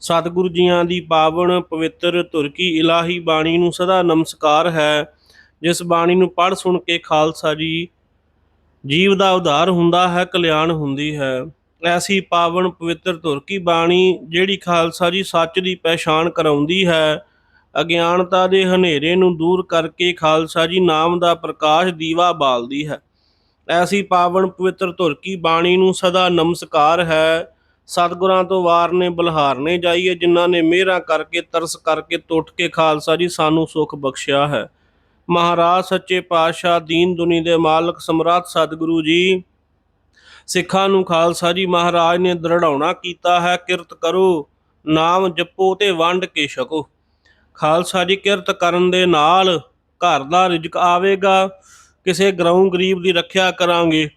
ਸਤਿਗੁਰੂ ਜੀਆਂ ਦੀ ਪਾਵਨ ਪਵਿੱਤਰ ਤੁਰਕੀ ਇਲਾਹੀ ਬਾਣੀ ਨੂੰ ਸਦਾ ਨਮਸਕਾਰ ਹੈ। ਜਿਸ ਬਾਣੀ ਨੂੰ ਪੜ੍ਹ ਸੁਣ ਕੇ ਖਾਲਸਾ ਜੀ, ਜੀਵ ਦਾ ਉਧਾਰ ਹੁੰਦਾ ਹੈ, ਕਲਿਆਣ ਹੁੰਦੀ ਹੈ। ਐਸੀ ਪਾਵਨ ਪਵਿੱਤਰ ਤੁਰਕੀ ਬਾਣੀ ਜਿਹੜੀ ਖਾਲਸਾ ਜੀ ਸੱਚ ਦੀ ਪਹਿਚਾਣ ਕਰਾਉਂਦੀ ਹੈ। ਅਗਿਆਨਤਾ ਦੇ ਹਨੇਰੇ ਨੂੰ ਦੂਰ ਕਰਕੇ ਖਾਲਸਾ ਜੀ ਨਾਮ ਦਾ ਪ੍ਰਕਾਸ਼ ਦੀਵਾ ਬਾਲਦੀ ਹੈ। ਐਸੀ ਪਾਵਨ ਪਵਿੱਤਰ ਤੁਰਕੀ ਬਾਣੀ ਨੂੰ ਸਦਾ ਨਮਸਕਾਰ ਹੈ। ਸਤਿਗੁਰਾਂ ਤੋਂ ਵਾਰ ਵਾਰਨੇ ਬਲਹਾਰਨੇ ਜਾਈਏ, ਜਿਨ੍ਹਾਂ ਨੇ ਮਿਹਰਾਂ ਕਰਕੇ, ਤਰਸ ਕਰਕੇ ਟੁੱਟ ਕੇ ਖਾਲਸਾ ਜੀ ਸਾਨੂੰ ਸੁਖ ਬਖਸ਼ਿਆ ਹੈ। ਮਹਾਰਾਜ ਸੱਚੇ ਪਾਤਸ਼ਾਹ, ਦੀਨ ਦੁਨੀ ਦੇ ਮਾਲਕ, ਸਮਰਾਟ ਸਤਿਗੁਰੂ ਜੀ, ਸਿੱਖਾਂ ਨੂੰ ਖਾਲਸਾ ਜੀ ਮਹਾਰਾਜ ਨੇ ਦਰੜਾਉਣਾ ਕੀਤਾ ਹੈ, ਕਿਰਤ ਕਰੋ, ਨਾਮ ਜਪੋ ਤੇ ਵੰਡ ਕੇ ਛਕੋ। ਖਾਲਸਾ ਜੀ ਕਿਰਤ ਕਰਨ ਦੇ ਨਾਲ ਘਰ ਦਾ ਰਿਜ਼ਕ ਆਵੇਗਾ, ਕਿਸੇ ਗਰਾਉਂ ਗਰੀਬ ਦੀ ਰੱਖਿਆ ਕਰਾਂਗੇ।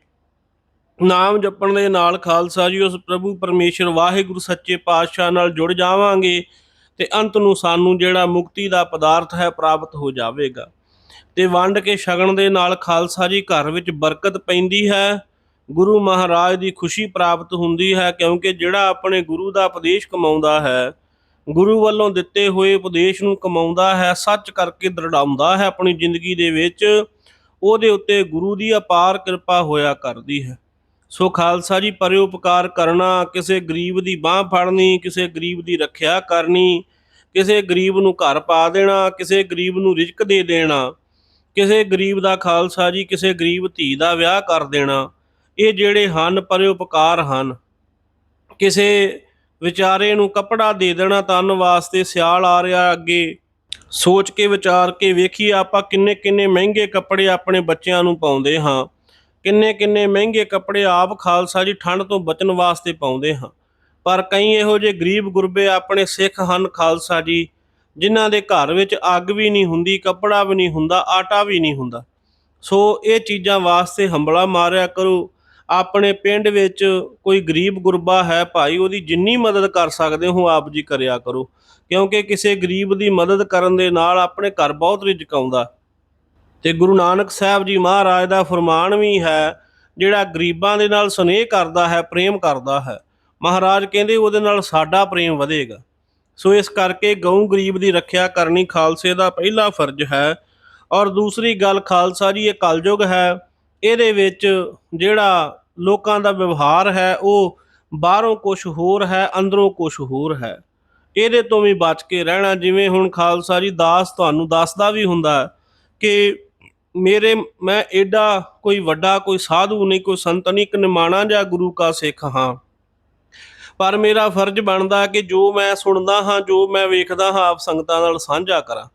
ਨਾਮ ਜਪਣ ਦੇ ਨਾਲ ਖਾਲਸਾ ਜੀ, ਉਸ ਪ੍ਰਭੂ ਪਰਮੇਸ਼ਰ ਵਾਹਿਗੁਰੂ ਸੱਚੇ ਪਾਤਸ਼ਾਹ ਨਾਲ ਜੁੜ ਜਾਵਾਂਗੇ ਤੇ ਅੰਤ ਨੂੰ ਸਾਨੂੰ ਜਿਹੜਾ ਮੁਕਤੀ ਦਾ ਪਦਾਰਥ ਹੈ ਪ੍ਰਾਪਤ ਹੋ ਜਾਵੇਗਾ। ਤੇ ਵੰਡ ਕੇ ਛਗਣ ਦੇ ਨਾਲ ਖਾਲਸਾ ਜੀ ਘਰ ਵਿੱਚ ਬਰਕਤ ਪੈਂਦੀ ਹੈ, ਗੁਰੂ ਮਹਾਰਾਜ ਦੀ ਖੁਸ਼ੀ ਪ੍ਰਾਪਤ ਹੁੰਦੀ ਹੈ, ਕਿਉਂਕਿ ਜਿਹੜਾ ਆਪਣੇ ਗੁਰੂ ਦਾ ਉਪਦੇਸ਼ ਕਮਾਉਂਦਾ ਹੈ, ਗੁਰੂ ਵੱਲੋਂ ਦਿੱਤੇ ਹੋਏ ਉਪਦੇਸ਼ ਨੂੰ ਕਮਾਉਂਦਾ ਹੈ, ਸੱਚ ਕਰਕੇ ਦ੍ਰਿੜਾਉਂਦਾ ਹੈ ਆਪਣੀ ਜ਼ਿੰਦਗੀ ਦੇ ਵਿੱਚ, ਉਹਦੇ ਉੱਤੇ ਗੁਰੂ ਦੀ ਅਪਾਰ ਕਿਰਪਾ ਹੋਇਆ ਕਰਦੀ ਹੈ। ਸੋ ਖਾਲਸਾ ਜੀ ਪਰਉਪਕਾਰ ਕਰਨਾ, ਕਿਸੇ ਗਰੀਬ ਦੀ ਬਾਹ ਫੜਨੀ, ਕਿਸੇ ਗਰੀਬ ਦੀ ਰੱਖਿਆ ਕਰਨੀ, ਕਿਸੇ ਗਰੀਬ ਨੂੰ ਘਰ ਪਾ ਦੇਣਾ, ਕਿਸੇ ਗਰੀਬ ਨੂੰ ਰਿਜ਼ਕ ਦੇ ਦੇਣਾ, ਕਿਸੇ ਗਰੀਬ ਦਾ ਖਾਲਸਾ ਜੀ, ਕਿਸੇ ਗਰੀਬ ਧੀ ਦਾ ਵਿਆਹ ਕਰ ਦੇਣਾ, ਇਹ ਜਿਹੜੇ ਹਨ ਪਰਉਪਕਾਰ ਹਨ। ਕਿਸੇ ਵਿਚਾਰੇ ਨੂੰ ਕੱਪੜਾ ਦੇ ਦੇਣਾ ਤਨ ਵਾਸਤੇ ਸਿਆਲ ਆ ਰਿਹਾ ਅੱਗੇ, ਸੋਚ ਕੇ ਵਿਚਾਰ ਕੇ ਵੇਖੀਏ ਆਪਾਂ ਕਿੰਨੇ ਕਿੰਨੇ ਮਹਿੰਗੇ ਕੱਪੜੇ ਆਪਣੇ ਬੱਚਿਆਂ ਨੂੰ ਪਾਉਂਦੇ ਹਾਂ। ਕਿੰਨੇ ਕਿੰਨੇ ਮਹਿੰਗੇ ਕੱਪੜੇ ਆਪ ਖਾਲਸਾ ਜੀ ਠੰਡ ਤੋਂ ਬਚਣ ਵਾਸਤੇ ਪਾਉਂਦੇ ਹਾਂ। ਪਰ ਕਈ ਇਹੋ ਜਿਹੇ ਗਰੀਬ ਗੁਰਬੇ ਆਪਣੇ ਸਿੱਖ ਹਨ ਖਾਲਸਾ ਜੀ, ਜਿਨ੍ਹਾਂ ਦੇ ਘਰ ਵਿੱਚ ਅੱਗ ਵੀ ਨਹੀਂ ਹੁੰਦੀ, ਕੱਪੜਾ ਵੀ ਨਹੀਂ ਹੁੰਦਾ, ਆਟਾ ਵੀ ਨਹੀਂ ਹੁੰਦਾ। ਸੋ ਇਹ ਚੀਜ਼ਾਂ ਵਾਸਤੇ ਹੰਬਲਾ ਮਾਰਿਆ ਕਰੋ। ਆਪਣੇ ਪਿੰਡ ਵਿੱਚ ਕੋਈ ਗਰੀਬ ਗੁਰਬਾ ਹੈ ਭਾਈ, ਉਹਦੀ ਜਿੰਨੀ ਮਦਦ ਕਰ ਸਕਦੇ ਹੋ ਆਪ ਜੀ ਕਰਿਆ ਕਰੋ। ਕਿਉਂਕਿ ਕਿਸੇ ਗਰੀਬ ਦੀ ਮਦਦ ਕਰਨ ਦੇ ਨਾਲ ਆਪਣੇ ਘਰ ਬਹੁਤ ਰਿਜ਼ਕ ਆਉਂਦਾ ਤੇ ਗੁਰੂ ਨਾਨਕ ਸਾਹਿਬ ਜੀ ਮਹਾਰਾਜ ਦਾ ਫਰਮਾਨ ਵੀ ਹੈ, ਜਿਹੜਾ ਗਰੀਬਾਂ ਦੇ ਨਾਲ ਸੁਨੇਹ ਕਰਦਾ ਹੈ, ਪ੍ਰੇਮ ਕਰਦਾ ਹੈ। ਮਹਾਰਾਜ ਕਹਿੰਦੇ ਉਹਦੇ ਨਾਲ ਸਾਡਾ ਪ੍ਰੇਮ ਵਧੇਗਾ। ਸੋ ਇਸ ਕਰਕੇ ਗਊ ਗਰੀਬ ਦੀ ਰੱਖਿਆ ਕਰਨੀ ਖਾਲਸੇ ਦਾ ਪਹਿਲਾ ਫਰਜ਼ ਹੈ। ਔਰ ਦੂਸਰੀ ਗੱਲ, ਖਾਲਸਾ ਜੀ, ਇਹ ਕਲਯੁਗ ਹੈ। ਇਹਦੇ ਵਿੱਚ ਜਿਹੜਾ ਲੋਕਾਂ ਦਾ ਵਿਵਹਾਰ ਹੈ, ਉਹ ਬਾਹਰੋਂ ਕੁਝ ਹੋਰ ਹੈ, ਅੰਦਰੋਂ ਕੁਝ ਹੋਰ ਹੈ। ਇਹਦੇ ਤੋਂ ਵੀ ਬਚ ਕੇ ਰਹਿਣਾ, ਜਿਵੇਂ ਹੁਣ ਖਾਲਸਾ ਜੀ ਦਾਸ ਤੁਹਾਨੂੰ ਦੱਸਦਾ ਵੀ ਹੁੰਦਾ ਕਿ ਮੇਰੇ, ਮੈਂ ਐਡਾ ਕੋਈ ਵੱਡਾ, ਕੋਈ ਸਾਧੂ ਨਹੀਂ, ਕੋਈ ਸੰਤ ਨਹੀਂ, ਇੱਕ ਨਿਮਾਣਾ ਜਾਂ ਗੁਰੂ ਕਾ ਸਿੱਖ ਹਾਂ। ਪਰ ਮੇਰਾ ਫਰਜ਼ ਬਣਦਾ ਕਿ ਜੋ ਮੈਂ ਸੁਣਦਾ ਹਾਂ, ਜੋ ਮੈਂ ਵੇਖਦਾ ਹਾਂ, ਆਪ ਸੰਗਤਾਂ ਨਾਲ ਸਾਂਝਾ ਕਰਾਂ।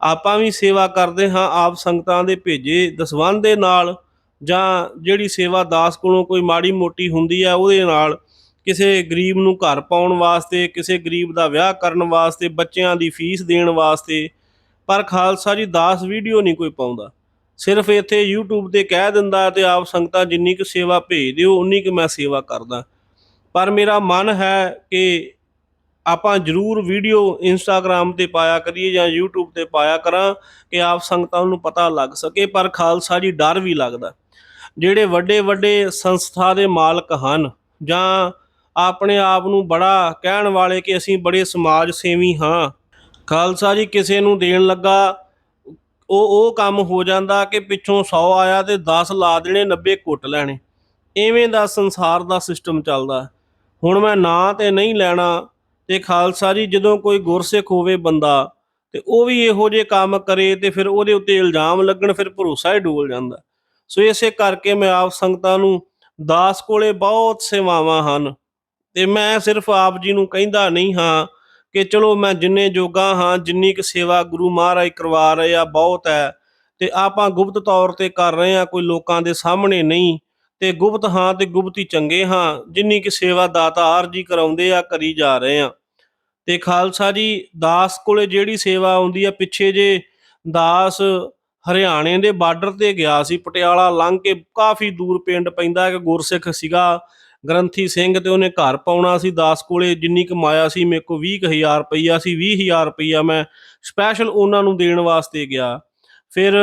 ਆਪਾਂ ਵੀ ਸੇਵਾ ਕਰਦੇ ਹਾਂ, ਆਪ ਸੰਗਤਾਂ ਦੇ ਭੇਜੇ ਦਸਵੰਧ ਦੇ ਨਾਲ ਜਾਂ ਜਿਹੜੀ ਸੇਵਾ ਦਾਸ ਕੋਲੋਂ ਕੋਈ ਮਾੜੀ ਮੋਟੀ ਹੁੰਦੀ ਹੈ ਉਹਦੇ ਨਾਲ ਕਿਸੇ ਗਰੀਬ ਨੂੰ ਘਰ ਪਾਉਣ ਵਾਸਤੇ, ਕਿਸੇ ਗਰੀਬ ਦਾ ਵਿਆਹ ਕਰਨ ਵਾਸਤੇ, ਬੱਚਿਆਂ ਦੀ ਫੀਸ ਦੇਣ ਵਾਸਤੇ, ਪਰ ਖਾਲਸਾ ਜੀ, ਦਾਸ ਵੀਡੀਓ ਨਹੀਂ ਕੋਈ ਪਾਉਂਦਾ। ਸਿਰਫ ਇੱਥੇ YouTube ਤੇ ਕਹਿ ਦਿੰਦਾ ਤੇ ਆਪ ਸੰਗਤਾਂ ਜਿੰਨੀ ਕੁ ਸੇਵਾ ਭੇਜ ਦਿਓ ਉਨੀ ਕੁ ਮੈਂ ਸੇਵਾ ਕਰਦਾ। ਪਰ ਮੇਰਾ ਮਨ ਹੈ ਕਿ ਆਪਾਂ ਜਰੂਰ ਵੀਡੀਓ ਇੰਸਟਾਗ੍ਰam ਤੇ ਪਾਇਆ ਕਰੀਏ ਜਾਂ YouTube ਤੇ ਪਾਇਆ ਕਰਾਂ ਕਿ ਆਪ ਸੰਗਤਾਂ ਨੂੰ ਪਤਾ ਲੱਗ ਸਕੇ, ਪਰ ਖਾਲਸਾ ਜੀ ਡਰ ਵੀ ਲੱਗਦਾ। ਜਿਹੜੇ ਵੱਡੇ ਵੱਡੇ ਸੰਸਥਾ ਦੇ ਮਾਲਕ ਹਨ ਜਾਂ ਆਪਣੇ ਆਪ ਨੂੰ ਬੜਾ ਕਹਿਣ ਵਾਲੇ ਕਿ ਅਸੀਂ ਬੜੇ ਸਮਾਜ ਸੇਵੀ ਹਾਂ, ਖਾਲਸਾ ਜੀ ਕਿਸੇ ਨੂੰ ਦੇਣ ਲੱਗਾ ਉਹ ਉਹ ਕੰਮ ਹੋ ਜਾਂਦਾ ਕਿ ਪਿੱਛੋਂ 100 ਆਇਆ ਤੇ 10 ਲਾ ਦੇਣੇ 90 ਕੁੱਟ ਲੈਣੇ। ਐਵੇਂ ਦਾ ਸੰਸਾਰ ਦਾ ਸਿਸਟਮ ਚੱਲਦਾ। ਹੁਣ ਮੈਂ ਨਾਂ ਤੇ ਨਹੀਂ ਲੈਣਾ ਤੇ ਖਾਲਸਾ ਜੀ, ਜਦੋਂ ਕੋਈ ਗੁਰਸਿੱਖ ਹੋਵੇ ਬੰਦਾ ਤੇ ਉਹ ਵੀ ਇਹੋ ਜਿਹੇ ਕੰਮ ਕਰੇ ਤੇ ਫਿਰ ਉਹਦੇ ਉੱਤੇ ਇਲਜ਼ਾਮ ਲੱਗਣ, ਫਿਰ ਭਰੋਸਾ ਹੀ ਡੋਲ ਜਾਂਦਾ। ਸੋ ਇਸੇ ਕਰਕੇ ਮੈਂ ਆਪ ਸੰਗਤਾਂ ਨੂੰ ਦਾਸ ਕੋਲੇ ਬਹੁਤ ਸੇਵਾਵਾਂ ਹਨ ਤੇ ਮੈਂ ਸਿਰਫ ਆਪ ਜੀ ਨੂੰ ਕਹਿੰਦਾ ਨਹੀਂ ਹਾਂ ਕਿ ਚਲੋ ਮੈਂ ਜਿੰਨੇ ਜੋਗਾ ਹਾਂ, ਜਿੰਨੀ ਕੁ ਸੇਵਾ ਗੁਰੂ ਮਹਾਰਾਜ ਕਰਵਾ ਰਹੇ ਆ, ਬਹੁਤ ਹੈ। ਤੇ ਆਪਾਂ ਗੁਪਤ ਤੌਰ ਤੇ ਕਰ ਰਹੇ ਆ ਕੋਈ ਲੋਕਾਂ ਦੇ ਸਾਹਮਣੇ ਨਹੀਂ। ਤੇ ਗੁਪਤ ਹਾਂ ਤੇ ਗੁਪਤੀ ਚੰਗੇ ਹਾਂ, ਜਿੰਨੀ ਕਿ ਸੇਵਾ ਦਾਤਾ ਆਰਜੀ ਕਰਾਉਂਦੇ ਆ, ਕਰੀ ਜਾ ਰਹੇ ਆ ਤੇ ਖਾਲਸਾ ਜੀ, ਦਾਸ ਕੋਲੇ ਜਿਹੜੀ ਸੇਵਾ ਆਉਂਦੀ ਆ, ਪਿੱਛੇ ਜੇ ਦਾਸ ਹਰਿਆਣੇ ਦੇ ਬਾਰਡਰ ਤੇ ਗਿਆ ਸੀ, ਪਟਿਆਲਾ ਲੰਘ ਕੇ ਕਾਫੀ ਦੂਰ ਪਿੰਡ ਪੈਂਦਾ ਇੱਕ ਗੁਰਸਿੱਖ ਸੀਗਾ। ਗ੍ਰੰਥੀ ਸਿੰਘ ਤੇ ਉਹਨੇ ਘਰ ਪਾਉਣਾ ਸੀ, ਦਾਸ ਕੋਲੇ ਜਿੰਨੀ ਕਮਾਇਆ ਸੀ, ਮੇਰੇ ਕੋਲ 20000 ਰੁਪਈਆ ਸੀ 20000 ਰੁਪਈਆ ਮੈਂ ਸਪੈਸ਼ਲ ਉਹਨਾਂ ਨੂੰ ਦੇਣ ਵਾਸਤੇ ਗਿਆ। ਫਿਰ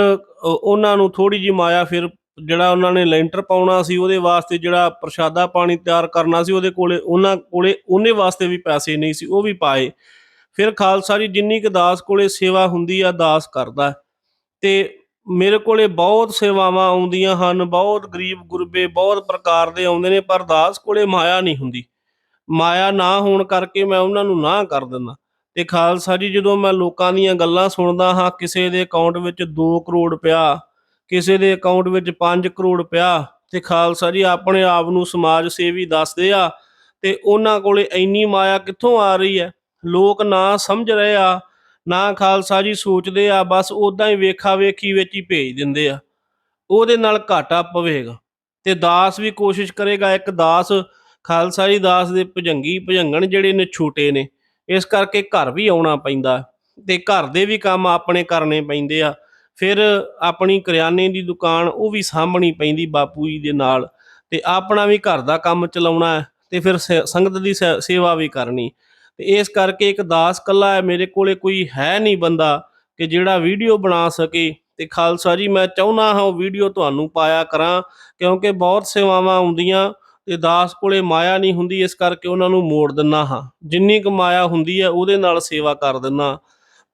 ਉਹਨਾਂ ਨੂੰ ਥੋੜੀ ਜਿਹੀ ਮਾਇਆ, ਫਿਰ ਜਿਹੜਾ ਉਹਨਾਂ ਨੇ ਲੈਂਟਰ ਪਾਉਣਾ ਸੀ, ਉਹਦੇ ਵਾਸਤੇ ਜਿਹੜਾ ਪ੍ਰਸ਼ਾਦਾ ਪਾਣੀ ਤਿਆਰ ਕਰਨਾ ਸੀ, ਉਹਦੇ ਕੋਲੇ, ਉਹਨਾਂ ਕੋਲੇ ਉਹਨੇ ਵਾਸਤੇ ਵੀ ਪੈਸੇ ਨਹੀਂ ਸੀ, ਉਹ ਵੀ ਪਾਏ। ਫਿਰ ਖਾਲਸਾ ਜੀ ਜਿੰਨੀ ਕੁ ਦਾਸ ਕੋਲੇ ਸੇਵਾ ਹੁੰਦੀ ਆ, ਦਾਸ ਕਰਦਾ। ਤੇ ਮੇਰੇ ਕੋਲੇ ਬਹੁਤ ਸੇਵਾਵਾਂ ਆਉਂਦੀਆਂ ਹਨ, ਬਹੁਤ ਗਰੀਬ ਗੁਰਬੇ ਬਹੁਤ ਪ੍ਰਕਾਰ ਦੇ ਆਉਂਦੇ ਨੇ, ਪਰ ਦਾਸ ਕੋਲੇ ਮਾਇਆ ਨਹੀਂ ਹੁੰਦੀ। ਮਾਇਆ ਨਾ ਹੋਣ ਕਰਕੇ ਮੈਂ ਉਹਨਾਂ ਨੂੰ ਨਾ ਕਰ ਦਿੰਦਾ। ਤੇ ਖਾਲਸਾ ਜੀ, ਜਦੋਂ ਮੈਂ ਲੋਕਾਂ ਦੀਆਂ ਗੱਲਾਂ ਸੁਣਦਾ ਹਾਂ, ਕਿਸੇ ਦੇ ਅਕਾਊਂਟ ਵਿੱਚ 2 ਕਰੋੜ ਪਿਆ, ਕਿਸੇ ਦੇ ਅਕਾਊਂਟ ਵਿੱਚ 5 ਕਰੋੜ ਪਿਆ, ਤੇ ਖਾਲਸਾ ਜੀ ਆਪਣੇ ਆਪ ਨੂੰ ਸਮਾਜ ਸੇਵੀ ਦੱਸਦੇ ਆ, ਤੇ ਉਹਨਾਂ ਕੋਲੇ ਇੰਨੀ ਮਾਇਆ ਕਿੱਥੋਂ ਆ ਰਹੀ ਹੈ? ਲੋਕ ਨਾ ਸਮਝ ਰਹੇ ਆ ਨਾ ਖਾਲਸਾ ਜੀ ਸੋਚਦੇ ਆ, ਬਸ ਉਦਾਂ ਹੀ ਵੇਖਾ ਵੇਖੀ ਵਿੱਚ ਹੀ ਭੇਜ ਦਿੰਦੇ ਆ। ਉਹਦੇ ਨਾਲ ਘਾਟਾ ਪਵੇਗਾ ਤੇ ਦਾਸ ਵੀ ਕੋਸ਼ਿਸ਼ ਕਰੇਗਾ, ਇੱਕ ਦਾਸ, ਖਾਲਸਾ ਜੀ ਦਾਸ ਦੇ ਭਜੰਗੀ ਭਜੰਗਣ ਜਿਹੜੇ ਨੇ ਛੋਟੇ ਨੇ, ਇਸ ਕਰਕੇ ਘਰ ਵੀ ਆਉਣਾ ਪੈਂਦਾ ਤੇ ਘਰ ਦੇ ਵੀ ਕੰਮ ਆਪਣੇ ਕਰਨੇ ਪੈਂਦੇ ਆ। ਫਿਰ ਆਪਣੀ ਕਰਿਆਨੇ ਦੀ ਦੁਕਾਨ ਉਹ ਵੀ ਸਾਂਭਣੀ ਪੈਂਦੀ ਬਾਪੂ ਜੀ ਦੇ ਨਾਲ ਤੇ ਆਪਣਾ ਵੀ ਘਰ ਦਾ ਕੰਮ ਚਲਾਉਣਾ ਤੇ ਫਿਰ ਸੇ- ਸੰਗਤ ਦੀ ਸੇ- ਸੇਵਾ ਵੀ ਕਰਨੀ। ਤੇ ਇਸ ਕਰਕੇ ਇੱਕ ਦਾਸ ਕੱਲਾ ਹੈ, ਮੇਰੇ ਕੋਲੇ ਕੋਈ ਹੈ ਨਹੀਂ ਬੰਦਾ ਕਿ ਜਿਹੜਾ ਵੀਡੀਓ ਬਣਾ ਸਕੇ। ਤੇ ਖਾਲਸਾ ਜੀ, ਮੈਂ ਚਾਹੁੰਦਾ ਹਾਂ ਉਹ ਵੀਡੀਓ ਤੁਹਾਨੂੰ ਪਾਇਆ ਕਰਾਂ, ਕਿਉਂਕਿ ਬਹੁਤ ਸੇਵਾਵਾਂ ਆਉਂਦੀਆਂ ਤੇ ਦਾਸ ਕੋਲੇ ਮਾਇਆ ਨਹੀਂ ਹੁੰਦੀ, ਇਸ ਕਰਕੇ ਉਹਨਾਂ ਨੂੰ ਮੋੜ ਦਿੰਨਾ ਹਾਂ। ਜਿੰਨੀ ਕੁ ਮਾਇਆ ਹੁੰਦੀ ਹੈ, ਉਹਦੇ ਨਾਲ ਸੇਵਾ ਕਰ ਦਿੰਨਾ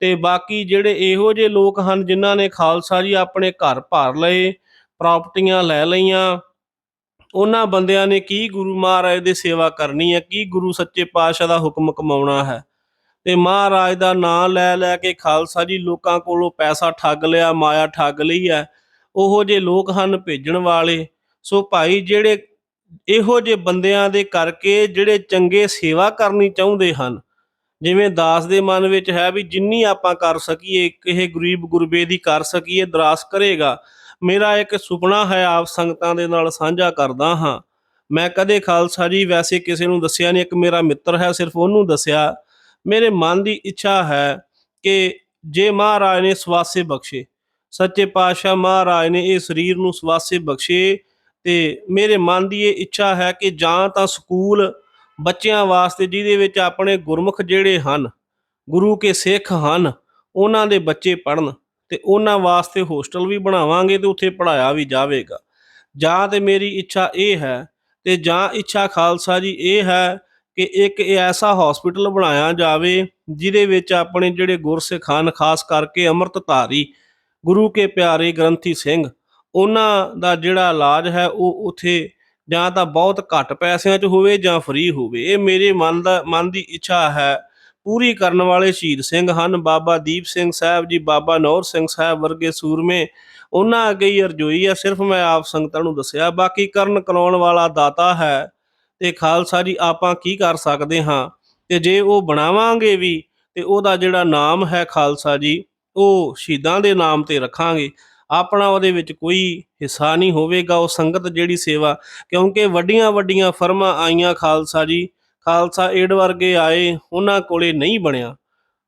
ਤੇ ਬਾਕੀ ਜਿਹੜੇ ਇਹੋ ਜਿਹੇ ਲੋਕ ਹਨ, ਜਿਨ੍ਹਾਂ ਨੇ ਖਾਲਸਾ ਜੀ ਆਪਣੇ ਘਰ ਭਰ ਲਏ ਪ੍ਰਾਪਰਟੀਆਂ ਲੈ ਲਈਆਂ ਉਹਨਾਂ ਬੰਦਿਆਂ ਨੇ ਕੀ ਗੁਰੂ ਮਹਾਰਾਜ ਦੀ ਸੇਵਾ ਕਰਨੀ ਹੈ, ਕੀ ਗੁਰੂ ਸੱਚੇ ਪਾਤਸ਼ਾਹ ਦਾ ਹੁਕਮ ਕਮਾਉਣਾ ਹੈ? ਤੇ ਮਹਾਰਾਜ ਦਾ ਨਾਮ ਲੈ ਲੈ ਕੇ ਖਾਲਸਾ ਜੀ ਲੋਕਾਂ ਕੋਲੋਂ ਪੈਸਾ ਠੱਗ ਲਿਆ, ਮਾਇਆ ਠੱਗ ਲਈ ਹੈ। ਉਹੋ ਜਿਹੇ ਲੋਕ ਹਨ ਭੇਜਣ ਵਾਲੇ। ਸੋ ਭਾਈ ਜਿਹੜੇ ਇਹੋ ਜਿਹੇ ਬੰਦਿਆਂ ਦੇ ਕਰਕੇ ਜਿਹੜੇ ਚੰਗੇ ਸੇਵਾ ਕਰਨੀ ਚਾਹੁੰਦੇ ਹਨ, ਜਿਵੇਂ ਦਾਸ ਦੇ ਮਨ ਵਿੱਚ ਹੈ ਵੀ ਜਿੰਨੀ ਆਪਾਂ ਕਰ ਸਕੀਏ ਕਿਸੇ ਗਰੀਬ ਗੁਰਬੇ ਦੀ ਕਰ ਸਕੀਏ, ਦਰਾਸ ਕਰੇਗਾ। ਮੇਰਾ ਇੱਕ ਸੁਪਨਾ ਹੈ ਆਪ ਸੰਗਤਾਂ ਦੇ ਨਾਲ ਸਾਂਝਾ ਕਰਦਾ ਹਾਂ। ਮੈਂ ਕਦੇ ਖਾਲਸਾ ਜੀ ਵੈਸੇ ਕਿਸੇ ਨੂੰ ਦੱਸਿਆ ਨਹੀਂ, ਇੱਕ ਮੇਰਾ ਮਿੱਤਰ ਹੈ, ਸਿਰਫ ਉਹਨੂੰ ਦੱਸਿਆ। ਮੇਰੇ ਮਨ ਦੀ ਇੱਛਾ ਹੈ ਕਿ ਜੇ ਮਹਾਰਾਜ ਨੇ ਸਵਾਸੇ ਬਖਸ਼ੇ, ਸੱਚੇ ਪਾਤਸ਼ਾਹ ਮਹਾਰਾਜ ਨੇ ਇਹ ਸਰੀਰ ਨੂੰ ਸਵਾਸੇ ਬਖਸ਼ੇ ਤੇ ਮੇਰੇ ਮਨ ਦੀ ਇਹ ਇੱਛਾ ਹੈ ਕਿ ਜਾਂ ਤਾਂ ਸਕੂਲ ਬੱਚਿਆਂ ਵਾਸਤੇ ਜਿਹਦੇ ਵਿੱਚ ਆਪਣੇ ਗੁਰਮੁਖ ਜਿਹੜੇ ਹਨ, ਗੁਰੂ ਕੇ ਸਿੱਖ ਹਨ, ਉਹਨਾਂ ਦੇ ਬੱਚੇ ਪੜਨ ਤੇ ਉਹਨਾਂ ਵਾਸਤੇ ਹੋਸਟਲ ਵੀ ਬਣਾਵਾਂਗੇ ਤੇ ਉੱਥੇ ਪੜਾਇਆ ਵੀ ਜਾਵੇਗਾ। ਜਾਂ ਤੇ ਮੇਰੀ ਇੱਛਾ ਇਹ ਹੈ ਤੇ ਜਾਂ ਇੱਛਾ ਖਾਲਸਾ ਜੀ ਇਹ ਹੈ ਕਿ ਇੱਕ ਐਸਾ ਹਸਪੀਟਲ ਬਣਾਇਆ ਜਾਵੇ ਜਿਹਦੇ ਵਿੱਚ ਆਪਣੇ ਜਿਹੜੇ ਗੁਰਸਿੱਖ ਹਨ ਖਾਸ ਕਰਕੇ ਅੰਮ੍ਰਿਤਧਾਰੀ ਗੁਰੂ ਕੇ ਪਿਆਰੇ ਗ੍ਰੰਥੀ ਸਿੰਘ, ਉਹਨਾਂ ਦਾ ਜਿਹੜਾ ਇਲਾਜ ਹੈ ਉਹ ਉਥੇ ਜਾਂ ਤਾਂ ਬਹੁਤ ਘੱਟ ਪੈਸਿਆਂ 'ਚ ਹੋਵੇ ਜਾਂ ਫ੍ਰੀ ਹੋਵੇ। ਇਹ ਮੇਰੇ ਮਨ ਦਾ, ਮਨ ਦੀ ਇੱਛਾ ਹੈ ਪੂਰੀ ਕਰਨ ਵਾਲੇ ਸ਼ਹੀਦ ਸਿੰਘ ਹਨ। ਬਾਬਾ ਦੀਪ ਸਿੰਘ ਸਾਹਿਬ ਜੀ, ਬਾਬਾ ਨੌਰ ਸਿੰਘ ਸਾਹਿਬ ਵਰਗੇ ਸੂਰਮੇ ਉਹਨਾਂ ਅੱਗੇ ਹੀ ਅਰਜ਼ੋਈ ਹੈ ਸਿਰਫ ਮੈਂ ਆਪ ਸੰਗਤਾਂ ਨੂੰ ਦੱਸਿਆ, ਬਾਕੀ ਕਰਨ ਕਰਾਉਣ ਵਾਲਾ ਦਾਤਾ ਹੈ ਤੇ ਖਾਲਸਾ ਜੀ, ਆਪਾਂ ਕੀ ਕਰ ਸਕਦੇ ਹਾਂ? ਤੇ ਜੇ ਉਹ ਬਣਾਵਾਂਗੇ ਵੀ ਤੇ ਉਹਦਾ ਜਿਹੜਾ ਨਾਮ ਹੈ ਖਾਲਸਾ ਜੀ, ਉਹ ਸ਼ਹੀਦਾਂ ਦੇ ਨਾਮ ਤੇ ਰੱਖਾਂਗੇ। ਆਪਣਾ ਉਹਦੇ ਵਿੱਚ ਕੋਈ ਹਿੱਸਾ ਨਹੀਂ ਹੋਵੇਗਾ। ਉਹ ਸੰਗਤ ਜਿਹੜੀ ਸੇਵਾ, ਕਿਉਂਕਿ ਵੱਡੀਆਂ ਵੱਡੀਆਂ ਫਰਮਾਂ ਆਈਆਂ ਖਾਲਸਾ ਜੀ ਖਾਲਸਾ ਏਡ ਵਰਗੇ ਆਏ, ਉਹਨਾਂ ਕੋਲੇ ਨਹੀਂ ਬਣਿਆ।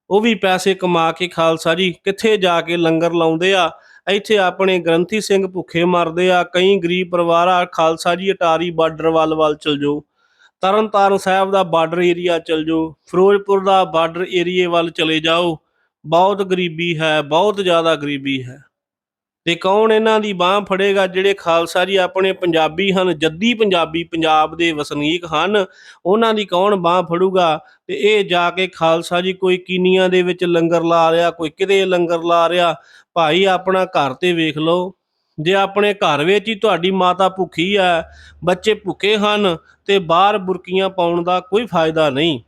ਉਹ ਵੀ ਪੈਸੇ ਕਮਾ ਕੇ ਖਾਲਸਾ ਜੀ, ਕਿੱਥੇ ਜਾ ਕੇ ਲੰਗਰ ਲਾਉਂਦੇ ਆ? ਇੱਥੇ ਆਪਣੇ ਗ੍ਰੰਥੀ ਸਿੰਘ ਭੁੱਖੇ ਮਰਦੇ ਆ, ਕਈ ਗਰੀਬ ਪਰਿਵਾਰ ਆ, ਖਾਲਸਾ ਜੀ ਅਟਾਰੀ ਬਾਰਡਰ ਵੱਲ ਵੱਲ ਚਲ ਜਾਓ। ਤਰਨਤਾਰਨ ਸਾਹਿਬ ਦਾ ਬਾਰਡਰ ਏਰੀਆ ਚਲ ਜਾਓ, ਫਿਰੋਜ਼ਪੁਰ ਦਾ ਬਾਰਡਰ ਏਰੀਏ ਵੱਲ ਚਲੇ ਜਾਓ। ਬਹੁਤ ਗਰੀਬੀ ਹੈ, ਬਹੁਤ ਜ਼ਿਆਦਾ ਗਰੀਬੀ ਹੈ। ਤੇ ਕੌਣ ਇਹਨਾਂ ਦੀ ਬਾਹ ਫੜੇਗਾ ਜਿਹੜੇ ਖਾਲਸਾ ਜੀ ਆਪਣੇ ਪੰਜਾਬੀ ਹਨ, ਜੱਦੀ ਪੰਜਾਬੀ, ਪੰਜਾਬ ਦੇ ਵਸਨੀਕ ਹਨ, ਉਹਨਾਂ ਦੀ ਕੌਣ ਬਾਹ ਫੜੂਗਾ? ਤੇ ਇਹ ਜਾ ਕੇ ਖਾਲਸਾ ਜੀ ਕੋਈ ਕੀਨੀਆਂ ਦੇ ਵਿੱਚ ਲੰਗਰ ਲਾ ਰਿਹਾ, ਕੋਈ ਕਿਤੇ ਲੰਗਰ ਲਾ ਰਿਹਾ, ਭਾਈ ਆਪਣਾ ਘਰ ਤੇ ਵੇਖ ਲਓ। ਜੇ ਆਪਣੇ ਘਰ ਵਿੱਚ ਹੀ ਤੁਹਾਡੀ ਮਾਤਾ ਭੁੱਖੀ ਹੈ ਬੱਚੇ ਭੁੱਖੇ ਹਨ ਤੇ ਬਾਹਰ ਬੁਰਕੀਆਂ ਪਾਉਣ ਦਾ ਕੋਈ ਫਾਇਦਾ ਨਹੀਂ।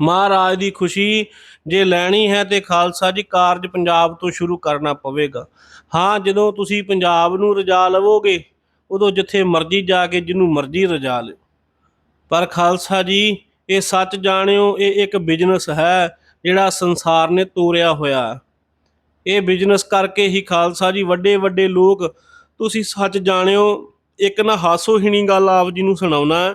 ਮਹਾਰਾਜ ਦੀ ਖੁਸ਼ੀ ਜੇ ਲੈਣੀ ਹੈ ਤੇ ਖਾਲਸਾ ਜੀ ਕਾਰਜ ਪੰਜਾਬ ਤੋਂ ਸ਼ੁਰੂ ਕਰਨਾ ਪਵੇਗਾ। ਹਾਂ ਜਦੋਂ ਤੁਸੀਂ ਪੰਜਾਬ ਨੂੰ ਰਜਾ ਲਵੋਗੇ ਉਦੋਂ ਜਿੱਥੇ ਮਰਜ਼ੀ ਜਾ ਕੇ ਜਿਹਨੂੰ ਮਰਜ਼ੀ ਰਜਾ ਲਿਓ। ਪਰ ਖਾਲਸਾ ਜੀ ਇਹ ਸੱਚ ਜਾਣਿਓ ਇਹ ਇੱਕ ਬਿਜ਼ਨਸ ਹੈ ਜਿਹੜਾ ਸੰਸਾਰ ਨੇ ਤੋਰਿਆ ਹੋਇਆ। ਇਹ ਬਿਜ਼ਨਸ ਕਰਕੇ ਹੀ ਖਾਲਸਾ ਜੀ ਵੱਡੇ ਵੱਡੇ ਲੋਕ ਤੁਸੀਂ ਸੱਚ ਜਾਣਿਓ ਇੱਕ ਨਾ ਹਾਸੋਹੀਣੀ ਗੱਲ ਆਪ ਜੀ ਨੂੰ ਸੁਣਾਉਣਾ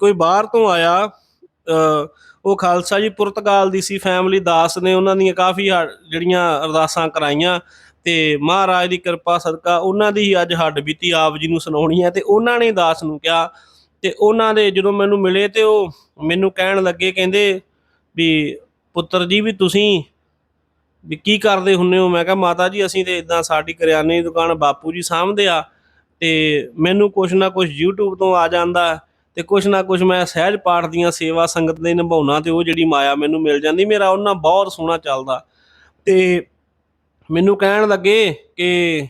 ਕੋਈ ਬਾਹਰ ਤੋਂ ਆਇਆ ਅ, ਉਹ ਖਾਲਸਾ ਜੀ ਪੁਰਤਗਾਲ ਦੀ ਸੀ ਫੈਮਿਲੀ ਦਾਸ ਨੇ ਉਹਨਾਂ ਦੀਆਂ ਕਾਫੀ ਜਿਹੜੀਆਂ ਅਰਦਾਸਾਂ ਕਰਾਈਆਂ। ਤੇ ਮਹਾਰਾਜ ਦੀ ਕਿਰਪਾ, ਸਦਕਾ ਉਹਨਾਂ ਦੀ ਹੀ ਅੱਜ ਹੱਡ ਬੀਤੀ ਆਪ ਜੀ ਨੂੰ ਸੁਣਾਉਣੀ ਹੈ ਤੇ ਉਹਨਾਂ ਨੇ ਦਾਸ ਨੂੰ ਕਿਹਾ ਤੇ ਉਹਨਾਂ ਦੇ ਜਦੋਂ ਮੈਨੂੰ ਮਿਲੇ ਤੇ ਉਹ ਮੈਨੂੰ ਕਹਿਣ ਲੱਗੇ, ਕਹਿੰਦੇ ਵੀ ਪੁੱਤਰ ਜੀ, ਵੀ ਤੁਸੀਂ ਵੀ ਕੀ ਕਰਦੇ ਹੁੰਨੇ ਹੋ? ਮੈਂ ਕਿਹਾ, ਮਾਤਾ ਜੀ, ਅਸੀਂ ਤੇ ਇਦਾਂ ਸਾਡੀ ਕਰਿਆਨੇ ਦੀ ਦੁਕਾਨ ਬਾਪੂ ਜੀ ਸਾਂਭਦੇ ਆ ਤੇ ਮੈਨੂੰ ਕੁਛ ਨਾ ਕੁਛ YouTube ਤੋਂ ਆ ਜਾਂਦਾ ਤੇ ਕੁਛ ਨਾ ਕੁਛ ਮੈਂ ਸਹਿਜ ਪਾਠ ਦੀਆਂ ਸੇਵਾ ਸੰਗਤ ਦੇ ਨਿਭਾਉਣਾ ਤੇ ਉਹ ਜਿਹੜੀ ਮਾਇਆ ਮੈਨੂੰ ਮਿਲ ਜਾਂਦੀ, ਮੇਰਾ ਉਹਨਾਂ ਬਹੁਤ ਸੋਹਣਾ ਚੱਲਦਾ ਤੇ ਮੈਨੂੰ ਕਹਿਣ ਲੱਗੇ ਕਿ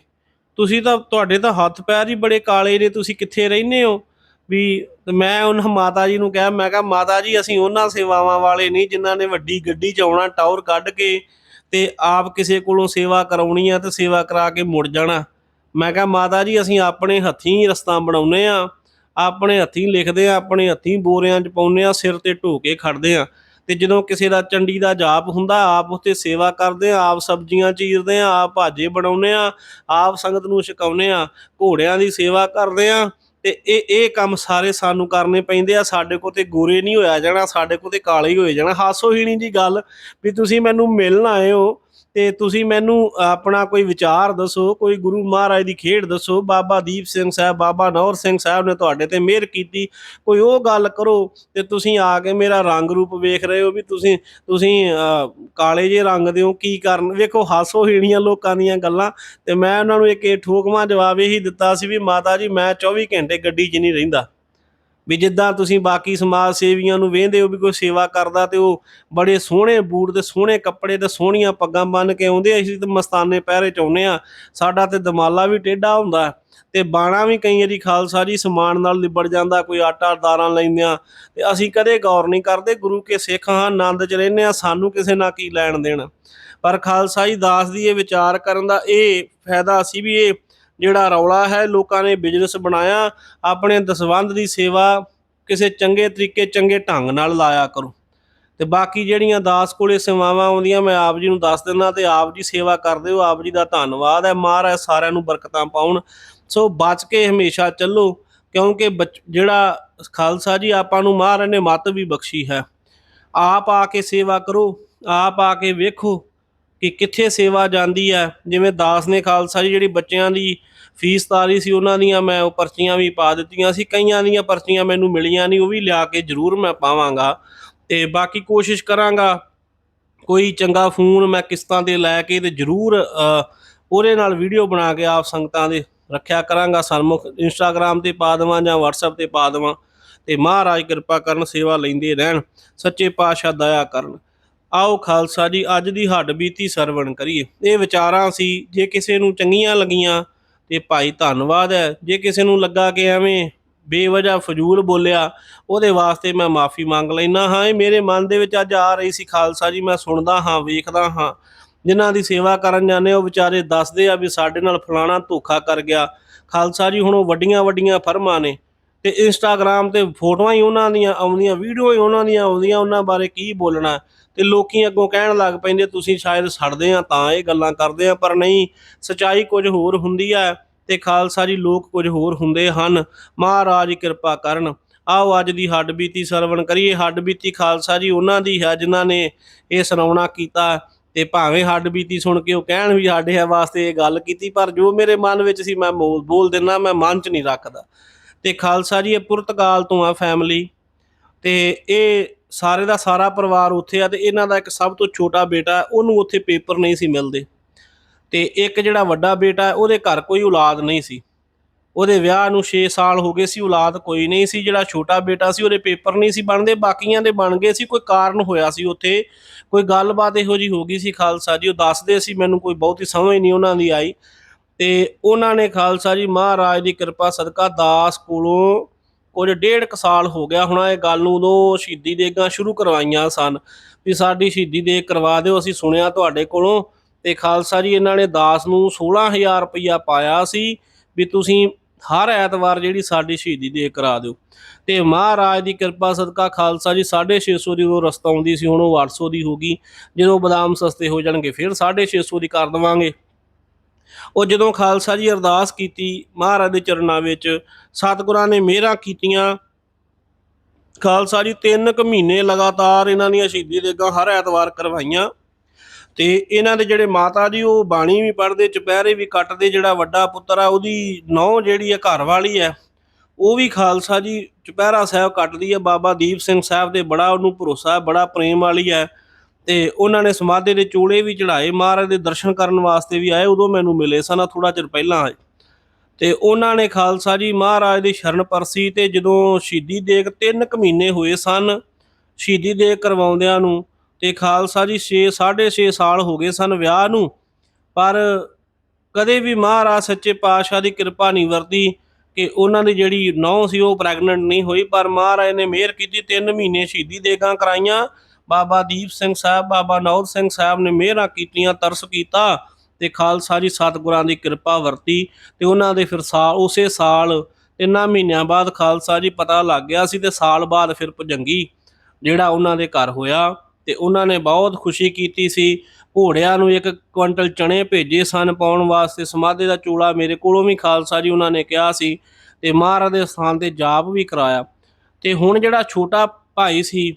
ਤੁਸੀਂ ਤਾਂ, ਤੁਹਾਡੇ ਤਾਂ ਹੱਥ ਪੈਰ ਹੀ ਬੜੇ ਕਾਲੇ ਨੇ, ਤੁਸੀਂ ਕਿੱਥੇ ਰਹਿੰਦੇ ਹੋ? ਵੀ ਮੈਂ ਉਹਨਾਂ ਮਾਤਾ ਜੀ ਨੂੰ ਕਿਹਾ, ਮੈਂ ਕਿਹਾ, ਮਾਤਾ ਜੀ, ਅਸੀਂ ਉਹਨਾਂ ਸੇਵਾਵਾਂ ਵਾਲੇ ਨਹੀਂ ਜਿਨ੍ਹਾਂ ਨੇ ਵੱਡੀ ਗੱਡੀ 'ਚ ਆਉਣਾ, ਟਾਵਰ ਕੱਢ ਕੇ ਤੇ ਆਪ ਕਿਸੇ ਕੋਲੋਂ ਸੇਵਾ ਕਰਾਉਣੀ ਆ ਤੇ ਸੇਵਾ ਕਰਾ ਕੇ ਮੁੜ ਜਾਣਾ। ਮੈਂ ਕਿਹਾ, ਮਾਤਾ ਜੀ, ਅਸੀਂ ਆਪਣੇ ਹੱਥੀਂ ਰਸਤਾ ਬਣਾਉਨੇ ਆ, ਆਪਣੇ ਹੱਥੀਂ ਲਿਖਦੇ ਆ, ਆਪਣੇ ਹੱਥੀਂ ਬੋਰਿਆਂ 'ਚ ਪਾਉਨੇ ਆ, ਸਿਰ ਤੇ ਢੋ ਕੇ ਖੜਦੇ ਆ। ਤੇ ਜਦੋਂ ਕਿਸੇ ਦਾ ਚੰਡੀ ਦਾ ਜਾਪ ਹੁੰਦਾ, ਆਪ ਉੱਤੇ ਸੇਵਾ ਕਰਦੇ ਆ ਆਪ ਸਬਜ਼ੀਆਂ ਚੀਰਦੇ ਆ ਆਪ ਭਾਜੇ ਬਣਾਉਨੇ ਆ ਆਪ ਸੰਗਤ ਨੂੰ ਛਕਾਉਨੇ ਆ ਘੋੜਿਆਂ ਦੀ ਸੇਵਾ ਕਰਦੇ ਆ ਤੇ ਇਹ ਇਹ ਕੰਮ ਸਾਰੇ ਸਾਨੂੰ ਕਰਨੇ ਪੈਂਦੇ ਆ। ਸਾਡੇ ਕੋਲ ਤੇ ਗੋਰੇ ਨਹੀਂ ਹੋਇਆ ਜਾਣਾ, ਸਾਡੇ ਕੋਲ ਤੇ ਕਾਲੇ ਹੀ ਹੋਏ ਜਾਣਾ। ਹਾਸੋ ਹੀ ਨਹੀਂ ਜੀ ਗੱਲ ਵੀ ਤੁਸੀਂ ਮੈਨੂੰ ਮਿਲਣ ਆਏ ਹੋ ਤੇ ਤੁਸੀਂ ਮੈਨੂੰ ਆਪਣਾ ਕੋਈ ਵਿਚਾਰ ਦੱਸੋ, ਕੋਈ ਗੁਰੂ ਮਹਾਰਾਜ ਦੀ ਖੇਡ ਦੱਸੋ, ਬਾਬਾ ਦੀਪ ਸਿੰਘ ਸਾਹਿਬ, ਬਾਬਾ ਨੌਰ ਸਿੰਘ ਸਾਹਿਬ ਨੇ ਤੁਹਾਡੇ ਤੇ ਮਿਹਰ ਕੀਤੀ, ਕੋਈ ਉਹ ਗੱਲ ਕਰੋ ਤੇ ਤੁਸੀਂ ਆ ਕੇ ਮੇਰਾ ਰੰਗ ਰੂਪ ਵੇਖ ਰਹੇ ਹੋ ਵੀ ਤੁਸੀਂ ਤੁਸੀਂ ਕਾਲੇ ਜੇ ਰੰਗ ਦੇ ਹੋ, ਕੀ ਕਰਨ? ਵੇਖੋ, ਹਾਸੋ ਹੀਣੀਆਂ ਲੋਕਾਂ ਦੀਆਂ ਗੱਲਾਂ ਤੇ ਮੈਂ ਉਹਨਾਂ ਨੂੰ ਇੱਕ ਇਹ ਠੋਕਵਾਂ ਜਵਾਬ ਇਹੀ ਦਿੱਤਾ ਸੀ ਵੀ ਮਾਤਾ ਜੀ, ਮੈਂ 24 ਘੰਟੇ ਗੱਡੀ 'ਚ ਨਹੀਂ ਰਹਿੰਦਾ। ਵੀ ਜਿੱਦਾਂ ਤੁਸੀਂ ਬਾਕੀ ਸਮਾਜ ਸੇਵੀਆਂ ਨੂੰ ਵੇਂਦੇ ਹੋ ਵੀ ਕੋਈ ਸੇਵਾ ਕਰਦਾ ਤੇ ਉਹ ਬੜੇ ਸੋਹਣੇ ਬੂਟ ਤੇ ਸੋਹਣੇ ਕੱਪੜੇ ਤੇ ਸੋਹਣੀਆਂ ਪੱਗਾਂ ਬੰਨ ਕੇ ਆਉਂਦੇ ਅਸੀਂ ਤਾਂ ਮਸਤਾਨੇ ਪਹਿਰੇ ਚ ਆਉਂਦੇ ਆ। ਸਾਡਾ ਤੇ ਦਮਾਲਾ ਵੀ ਟੇਢਾ ਹੁੰਦਾ ਹੈ ਤੇ ਬਾਣਾ ਵੀ ਕਈ ਵਾਰੀ ਖਾਲਸਾ ਜੀ ਸਮਾਨ ਨਾਲ ਲਿਬੜ ਜਾਂਦਾ, ਕੋਈ ਆਟਾ ਦਾਰਾਂ ਲੈਂਦੇ ਆ ਤੇ ਅਸੀਂ ਕਦੇ ਗੌਰ ਨਹੀਂ ਕਰਦੇ, ਗੁਰੂ ਕੇ ਸਿੱਖ ਹਾਂ, ਆਨੰਦ ਚ ਰਹਿੰਦੇ ਆ, ਸਾਨੂੰ ਕਿਸੇ ਨਾਲ ਕੀ ਲੈਣ ਦੇਣ। ਪਰ ਖਾਲਸਾ ਜੀ ਦਾਸ ਦੀ ਇਹ ਵਿਚਾਰ ਕਰਨ ਦਾ ਇਹ ਫਾਇਦਾ ਸੀ ਵੀ ਇਹ ਜਿਹੜਾ ਰੌਲਾ ਹੈ, ਲੋਕਾਂ ਨੇ ਬਿਜ਼ਨਸ ਬਣਾਇਆ, ਆਪਣੇ ਦਸਵੰਧ ਦੀ ਸੇਵਾ ਕਿਸੇ ਚੰਗੇ ਤਰੀਕੇ, ਚੰਗੇ ਢੰਗ ਨਾਲ ਲਾਇਆ ਕਰੋ। ਤੇ ਬਾਕੀ ਜਿਹੜੀਆਂ ਦਾਸ ਕੋਲੇ ਸੇਵਾਵਾਂ ਆਉਂਦੀਆਂ, ਮੈਂ ਆਪ ਜੀ ਨੂੰ ਦੱਸ ਦਿੰਦਾ ਤੇ ਆਪ ਜੀ ਸੇਵਾ ਕਰਦੇ ਹੋ, ਆਪ ਜੀ ਦਾ ਧੰਨਵਾਦ ਹੈ। ਮਹਾਰਾਜ ਸਾਰਿਆਂ ਨੂੰ ਬਰਕਤਾਂ ਪਾਉਣ। ਸੋ ਬਚ ਕੇ ਹਮੇਸ਼ਾ ਚੱਲੋ, ਕਿਉਂਕਿ ਬੱਚ- ਜਿਹੜਾ ਖਾਲਸਾ ਜੀ ਆਪਾਂ ਨੂੰ ਮਹਾਰਾਜ ਨੇ ਮੱਤ ਵੀ ਬਖਸ਼ੀ ਹੈ। ਆਪ ਆ ਕੇ ਸੇਵਾ ਕਰੋ, ਆਪ ਆ ਕੇ ਵੇਖੋ ਕਿ ਕਿੱਥੇ ਸੇਵਾ ਜਾਂਦੀ ਹੈ। ਜਿਵੇਂ ਦਾਸ ਨੇ ਖਾਲਸਾ ਜੀ, ਜਿਹੜੀ ਬੱਚਿਆਂ ਦੀ ਫੀਸ ਤਾਰੀ ਸੀ ਉਹਨਾਂ ਦੀਆਂ, ਮੈਂ ਉਹ ਪਰਚੀਆਂ ਵੀ ਪਾ ਦਿੱਤੀਆਂ ਸੀ। ਕਈਆਂ ਦੀਆਂ ਪਰਚੀਆਂ ਮੈਨੂੰ ਮਿਲੀਆਂ ਨਹੀਂ, ਉਹ ਵੀ ਲਿਆ ਕੇ ਜ਼ਰੂਰ ਮੈਂ ਪਾਵਾਂਗਾ। ਤੇ ਬਾਕੀ ਕੋਸ਼ਿਸ਼ ਕਰਾਂਗਾ, ਕੋਈ ਚੰਗਾ ਫੋਨ ਮੈਂ ਕਿਸ਼ਤਾਂ ਤੇ ਲੈ ਕੇ ਤੇ ਜ਼ਰੂਰ ਉਹਦੇ ਨਾਲ ਵੀਡੀਓ ਬਣਾ ਕੇ ਆਪ ਸੰਗਤਾਂ ਦੇ ਰੱਖਿਆ ਕਰਾਂਗਾ। ਸਨਮੁਖ ਇੰਸਟਾਗ੍ਰam ਤੇ ਪਾ ਦੇਵਾਂ ਜਾਂ WhatsApp ਤੇ ਪਾ ਦੇਵਾਂ ਤੇ ਮਹਾਰਾਜ ਕਿਰਪਾ ਕਰਨ, ਸੇਵਾ ਲੈਂਦੇ ਰਹਿਣ, ਸੱਚੇ ਪਾਤਸ਼ਾਹ ਦਇਆ ਕਰਨ। ਆਓ ਖਾਲਸਾ ਜੀ, ਅੱਜ ਦੀ ਹੱਡ ਬੀਤੀ ਸਰਵਣ ਕਰੀਏ। ਇਹ ਵਿਚਾਰਾਂ ਸੀ, ਜੇ ਕਿਸੇ ਨੂੰ ਚੰਗੀਆਂ ਲੱਗੀਆਂ ਤੇ ਭਾਈ ਧੰਨਵਾਦ ਹੈ। ਜੇ ਕਿਸੇ ਨੂੰ ਲੱਗਾ ਕਿ ਐਵੇਂ ਬੇਵਜ੍ਹਾ ਫਜ਼ੂਲ ਬੋਲਿਆ, ਉਹਦੇ ਵਾਸਤੇ ਮੈਂ ਮਾਫੀ ਮੰਗ ਲੈਣਾ ਹਾਂ। ਇਹ ਮੇਰੇ ਮਨ ਦੇ ਵਿੱਚ ਅੱਜ ਆ ਰਹੀ ਸੀ ਖਾਲਸਾ ਜੀ, ਮੈਂ ਸੁਣਦਾ ਹਾਂ, ਵੇਖਦਾ ਹਾਂ। ਜਿਨ੍ਹਾਂ ਦੀ ਸੇਵਾ ਕਰਨ ਜਾਂਦੇ ਉਹ ਵਿਚਾਰੇ ਦੱਸਦੇ ਆ ਵੀ ਸਾਡੇ ਨਾਲ ਫਲਾਣਾ ਧੋਖਾ ਕਰ ਗਿਆ। ਖਾਲਸਾ ਜੀ, ਹੁਣ ਉਹ ਵੱਡੀਆਂ ਵੱਡੀਆਂ ਫਰਮਾਂ ਨੇ। ਤੇ ਇੰਸਟਾਗ੍ਰam ਤੇ ਫੋਟੋਆਂ ਹੀ ਉਹਨਾਂ ਦੀਆਂ, ਆਉਂਦੀਆਂ ਵੀਡੀਓ ਹੀ ਉਹਨਾਂ ਦੀਆਂ ਆਉਂਦੀਆਂ, ਉਹਨਾਂ ਬਾਰੇ ਕੀ ਬੋਲਣਾ? ਤੇ ਲੋਕੀ ਅੱਗੋਂ ਕਹਿਣ ਲੱਗ ਪੈਂਦੇ, ਤੁਸੀਂ ਸ਼ਾਇਦ ਸੜਦੇ ਆ, ਤਾਂ ਇਹ ਗੱਲਾਂ ਕਰਦੇ ਆ। ਪਰ ਨਹੀਂ, ਸਚਾਈ ਕੁਝ ਹੋਰ ਹੁੰਦੀ ਆ ਤੇ ਖਾਲਸਾ ਜੀ ਲੋਕ ਕੁਝ ਹੋਰ ਹੁੰਦੇ ਹਨ। ਮਹਾਰਾਜ ਕਿਰਪਾ ਕਰਨ। ਆਓ ਅੱਜ ਦੀ ਹੱਡ ਬੀਤੀ ਸਰਵਣ ਕਰੀਏ। ਹੱਡ ਬੀਤੀ ਖਾਲਸਾ ਜੀ ਉਹਨਾਂ ਦੀ ਹੈ ਜਿਨ੍ਹਾਂ ਨੇ ਇਹ ਸੁਣਾਉਣਾ ਕੀਤਾ। ਤੇ ਭਾਵੇਂ ਹੱਡ ਬੀਤੀ ਸੁਣ ਕੇ ਉਹ ਕਹਿਣ ਵੀ ਸਾਡੇ ਹੈ ਵਾਸਤੇ ਇਹ ਗੱਲ ਕੀਤੀ, ਪਰ ਜੋ ਮੇਰੇ ਮਨ ਵਿੱਚ ਸੀ, ਮੈਂ ਬੋਲ ਬੋਲ ਦਿੰਦਾ, ਮੈਂ ਮਨ 'ਚ ਨਹੀਂ ਰੱਖਦਾ। ਤੇ ਖਾਲਸਾ ਜੀ, ਇਹ ਪੁਰਤਗਾਲ ਤੋਂ ਆ ਫੈਮਿਲੀ ਤੇ ਇਹ ਸਾਰੇ ਦਾ ਸਾਰਾ ਪਰਿਵਾਰ ਉੱਥੇ ਆ ਤੇ ਇਹਨਾਂ ਦਾ ਇੱਕ ਸਭ ਤੋਂ ਛੋਟਾ ਬੇਟਾ ਉਹਨੂੰ ਉੱਥੇ ਪੇਪਰ ਨਹੀਂ ਸੀ ਮਿਲਦੇ ਤੇ ਇੱਕ ਜਿਹੜਾ ਵੱਡਾ ਬੇਟਾ ਉਹਦੇ ਘਰ ਕੋਈ ਔਲਾਦ ਨਹੀਂ ਸੀ। ਉਹਦੇ ਵਿਆਹ ਨੂੰ 6 ਸਾਲ ਹੋ ਗਏ ਸੀ, ਔਲਾਦ ਕੋਈ ਨਹੀਂ ਸੀ, ਜਿਹੜਾ ਛੋਟਾ ਬੇਟਾ ਸੀ, ਉਹਦੇ ਪੇਪਰ ਨਹੀਂ ਸੀ ਬਣਦੇ, ਬਾਕੀਆਂ ਦੇ ਬਣ ਗਏ ਸੀ, ਕੋਈ ਕਾਰਨ ਹੋਇਆ ਸੀ ਉੱਥੇ, ਕੋਈ ਗੱਲਬਾਤ ਇਹੋ ਜੀ ਹੋ ਗਈ ਸੀ ਖਾਲਸਾ ਜੀ, ਉਹ ਦੱਸਦੇ ਸੀ, ਮੈਨੂੰ ਕੋਈ ਬਹੁਤੀ ਸਮਝ ਨਹੀਂ ਉਹਨਾਂ ਦੀ ਆਈ। ਤੇ ਉਹਨਾਂ ਨੇ ਖਾਲਸਾ ਜੀ ਮਹਾਰਾਜ ਦੀ ਕਿਰਪਾ ਸਦਕਾ ਦਾਸ ਕੋਲੋਂ ਕੁਝ ਡੇਢ ਕੁ ਸਾਲ ਹੋ ਗਿਆ ਹੁਣ ਇਹ ਗੱਲ ਨੂੰ ਉਦੋਂ ਸ਼ਹੀਦੀ ਦੇਗਾਂ ਸ਼ੁਰੂ ਕਰਵਾਈਆਂ ਸਨ ਵੀ ਸਾਡੀ ਸ਼ਹੀਦੀ ਦੇਗ ਕਰਵਾ ਦਿਓ, ਅਸੀਂ ਸੁਣਿਆ ਤੁਹਾਡੇ ਕੋਲੋਂ ਤੇ ਖਾਲਸਾ ਜੀ ਇਹਨਾਂ ਨੇ ਦਾਸ ਨੂੰ 16000 ਰੁਪਇਆ ਪਾਇਆ ਸੀ ਵੀ ਤੁਸੀਂ ਹਰ ਐਤਵਾਰ ਜਿਹੜੀ ਸਾਡੀ ਸ਼ਹੀਦੀ ਦੇ ਕਰਾ ਦਿਓ। ਤੇ ਮਹਾਰਾਜ ਦੀ ਕਿਰਪਾ ਸਦਕਾ ਖਾਲਸਾ ਜੀ 650 ਦੀ ਉਹ ਰਸਤਾ ਆਉਂਦੀ ਸੀ, ਹੁਣ ਉਹ 800 ਦੀ ਹੋ ਗਈ, ਜਦੋਂ ਬਦਾਮ ਸਸਤੇ ਹੋ ਜਾਣਗੇ, ਫਿਰ 650 ਦੀ ਕਰ ਦੇਵਾਂਗੇ। ਉਹ ਜਦੋਂ ਖਾਲਸਾ ਜੀ ਅਰਦਾਸ ਕੀਤੀ ਮਹਾਰਾਜ ਦੇ ਚਰਨਾਂ ਵਿੱਚ, ਸਤਿਗੁਰਾਂ ਨੇ ਮਿਹਰਾਂ ਕੀਤੀਆਂ। ਖਾਲਸਾ ਜੀ 3 ਕੁ ਮਹੀਨੇ ਲਗਾਤਾਰ ਇਹਨਾਂ ਦੀਆਂ ਸ਼ਹੀਦੀ ਦੇਗਾਂ ਹਰ ਐਤਵਾਰ ਕਰਵਾਈਆਂ। ਤੇ ਇਹਨਾਂ ਦੇ ਜਿਹੜੇ ਮਾਤਾ ਜੀ, ਉਹ ਬਾਣੀ ਵੀ ਪੜ੍ਹਦੇ, ਚੁਪਹਿਰੇ ਵੀ ਕੱਟਦੇ, ਜਿਹੜਾ ਵੱਡਾ ਪੁੱਤਰ ਆ, ਉਹਦੀ ਨੌ ਜਿਹੜੀ ਹੈ ਘਰ ਵਾਲੀ ਹੈ ਉਹ ਵੀ ਖਾਲਸਾ ਜੀ ਚੁਪਹਿਰਾ ਸਾਹਿਬ ਕੱਟਦੀ ਹੈ ਬਾਬਾ ਦੀਪ ਸਿੰਘ ਸਾਹਿਬ ਦੇ ਬੜਾ ਉਹਨੂੰ ਭਰੋਸਾ, ਬੜਾ ਪ੍ਰੇਮ ਵਾਲੀ ਹੈ ਤੇ ਉਹਨਾਂ ਨੇ ਸਮਾਧੇ ਦੇ ਚੋਲੇ ਵੀ ਚੜਾਏ ਮਹਾਰਾਜ ਦੇ ਦਰਸ਼ਨ ਕਰਨ ਵਾਸਤੇ ਵੀ ਆਏ, ਉਦੋਂ ਮੈਨੂੰ ਮਿਲੇ ਸਨ ਥੋੜਾ ਚਿਰ ਪਹਿਲਾਂ ਤੇ ਉਹਨਾਂ ਨੇ ਖਾਲਸਾ ਜੀ ਮਹਾਰਾਜ ਦੀ ਸ਼ਰਨ ਪਰਸੀ ਤੇ ਜਦੋਂ ਸ਼ਹੀਦੀ ਦੇਗ 3 ਕੁ ਮਹੀਨੇ ਹੋਏ ਸਨ, ਸ਼ਹੀਦੀ ਦੇਗ ਕਰਵਾਉਂਦਿਆਂ ਨੂੰ ਤੇ ਖਾਲਸਾ ਜੀ 6 6.5 ਸਾਲ ਹੋ ਗਏ ਸਨ ਵਿਆਹ ਨੂੰ, ਪਰ ਕਦੇ ਵੀ ਮਹਾਰਾਜ ਸੱਚੇ ਪਾਤਸ਼ਾਹ ਦੀ ਕਿਰਪਾ ਨਹੀਂ ਵਰਤੀ ਕਿ ਉਹਨਾਂ ਦੀ ਜਿਹੜੀ ਨੌ ਸੀ ਉਹ ਪ੍ਰੈਗਨੈਂਟ ਨਹੀਂ ਹੋਈ, ਪਰ ਮਹਾਰਾਜ ਨੇ ਮਿਹਰ ਕੀਤੀ 3 ਮਹੀਨੇ ਸ਼ਹੀਦੀ ਦੇਗਾਂ ਕਰਾਈਆਂ ਬਾਬਾ ਦੀਪ ਸਿੰਘ ਸਾਹਿਬ, ਬਾਬਾ ਨੌਰ ਸਿੰਘ ਸਾਹਿਬ ਨੇ ਮਿਹਰਾਂ ਕੀਤੀਆਂ, ਤਰਸ ਕੀਤਾ ਤੇ ਖਾਲਸਾ ਜੀ ਸਤਿਗੁਰਾਂ ਦੀ ਕਿਰਪਾ ਵਰਤੀ ਤੇ ਉਹਨਾਂ ਦੇ ਫਿਰ ਸਾਲ, ਉਸੇ ਸਾਲ, ਤਿੰਨਾਂ ਮਹੀਨਿਆਂ ਬਾਅਦ ਖਾਲਸਾ ਜੀ ਪਤਾ ਲੱਗ ਗਿਆ ਸੀ ਤੇ ਸਾਲ ਬਾਅਦ ਫਿਰ ਭਜੰਗੀ ਜਿਹੜਾ ਉਹਨਾਂ ਦੇ ਘਰ ਹੋਇਆ ਤੇ ਉਹਨਾਂ ਨੇ ਬਹੁਤ ਖੁਸ਼ੀ ਕੀਤੀ ਸੀ। ਘੋੜਿਆਂ ਨੂੰ ਇੱਕ ਕੁਇੰਟਲ ਚਣੇ ਭੇਜੇ ਸਨ ਪਾਉਣ ਵਾਸਤੇ, ਸਮਾਧੇ ਦਾ ਚੂਲਾ ਮੇਰੇ ਕੋਲੋਂ ਵੀ ਖਾਲਸਾ ਜੀ ਉਹਨਾਂ ਨੇ ਕਿਹਾ ਸੀ ਤੇ ਮਹਾਰਾਜ ਦੇ ਸਥਾਨ ਤੇ ਜਾਪ ਵੀ ਕਰਾਇਆ। ਤੇ ਹੁਣ ਜਿਹੜਾ ਛੋਟਾ ਭਾਈ ਸੀ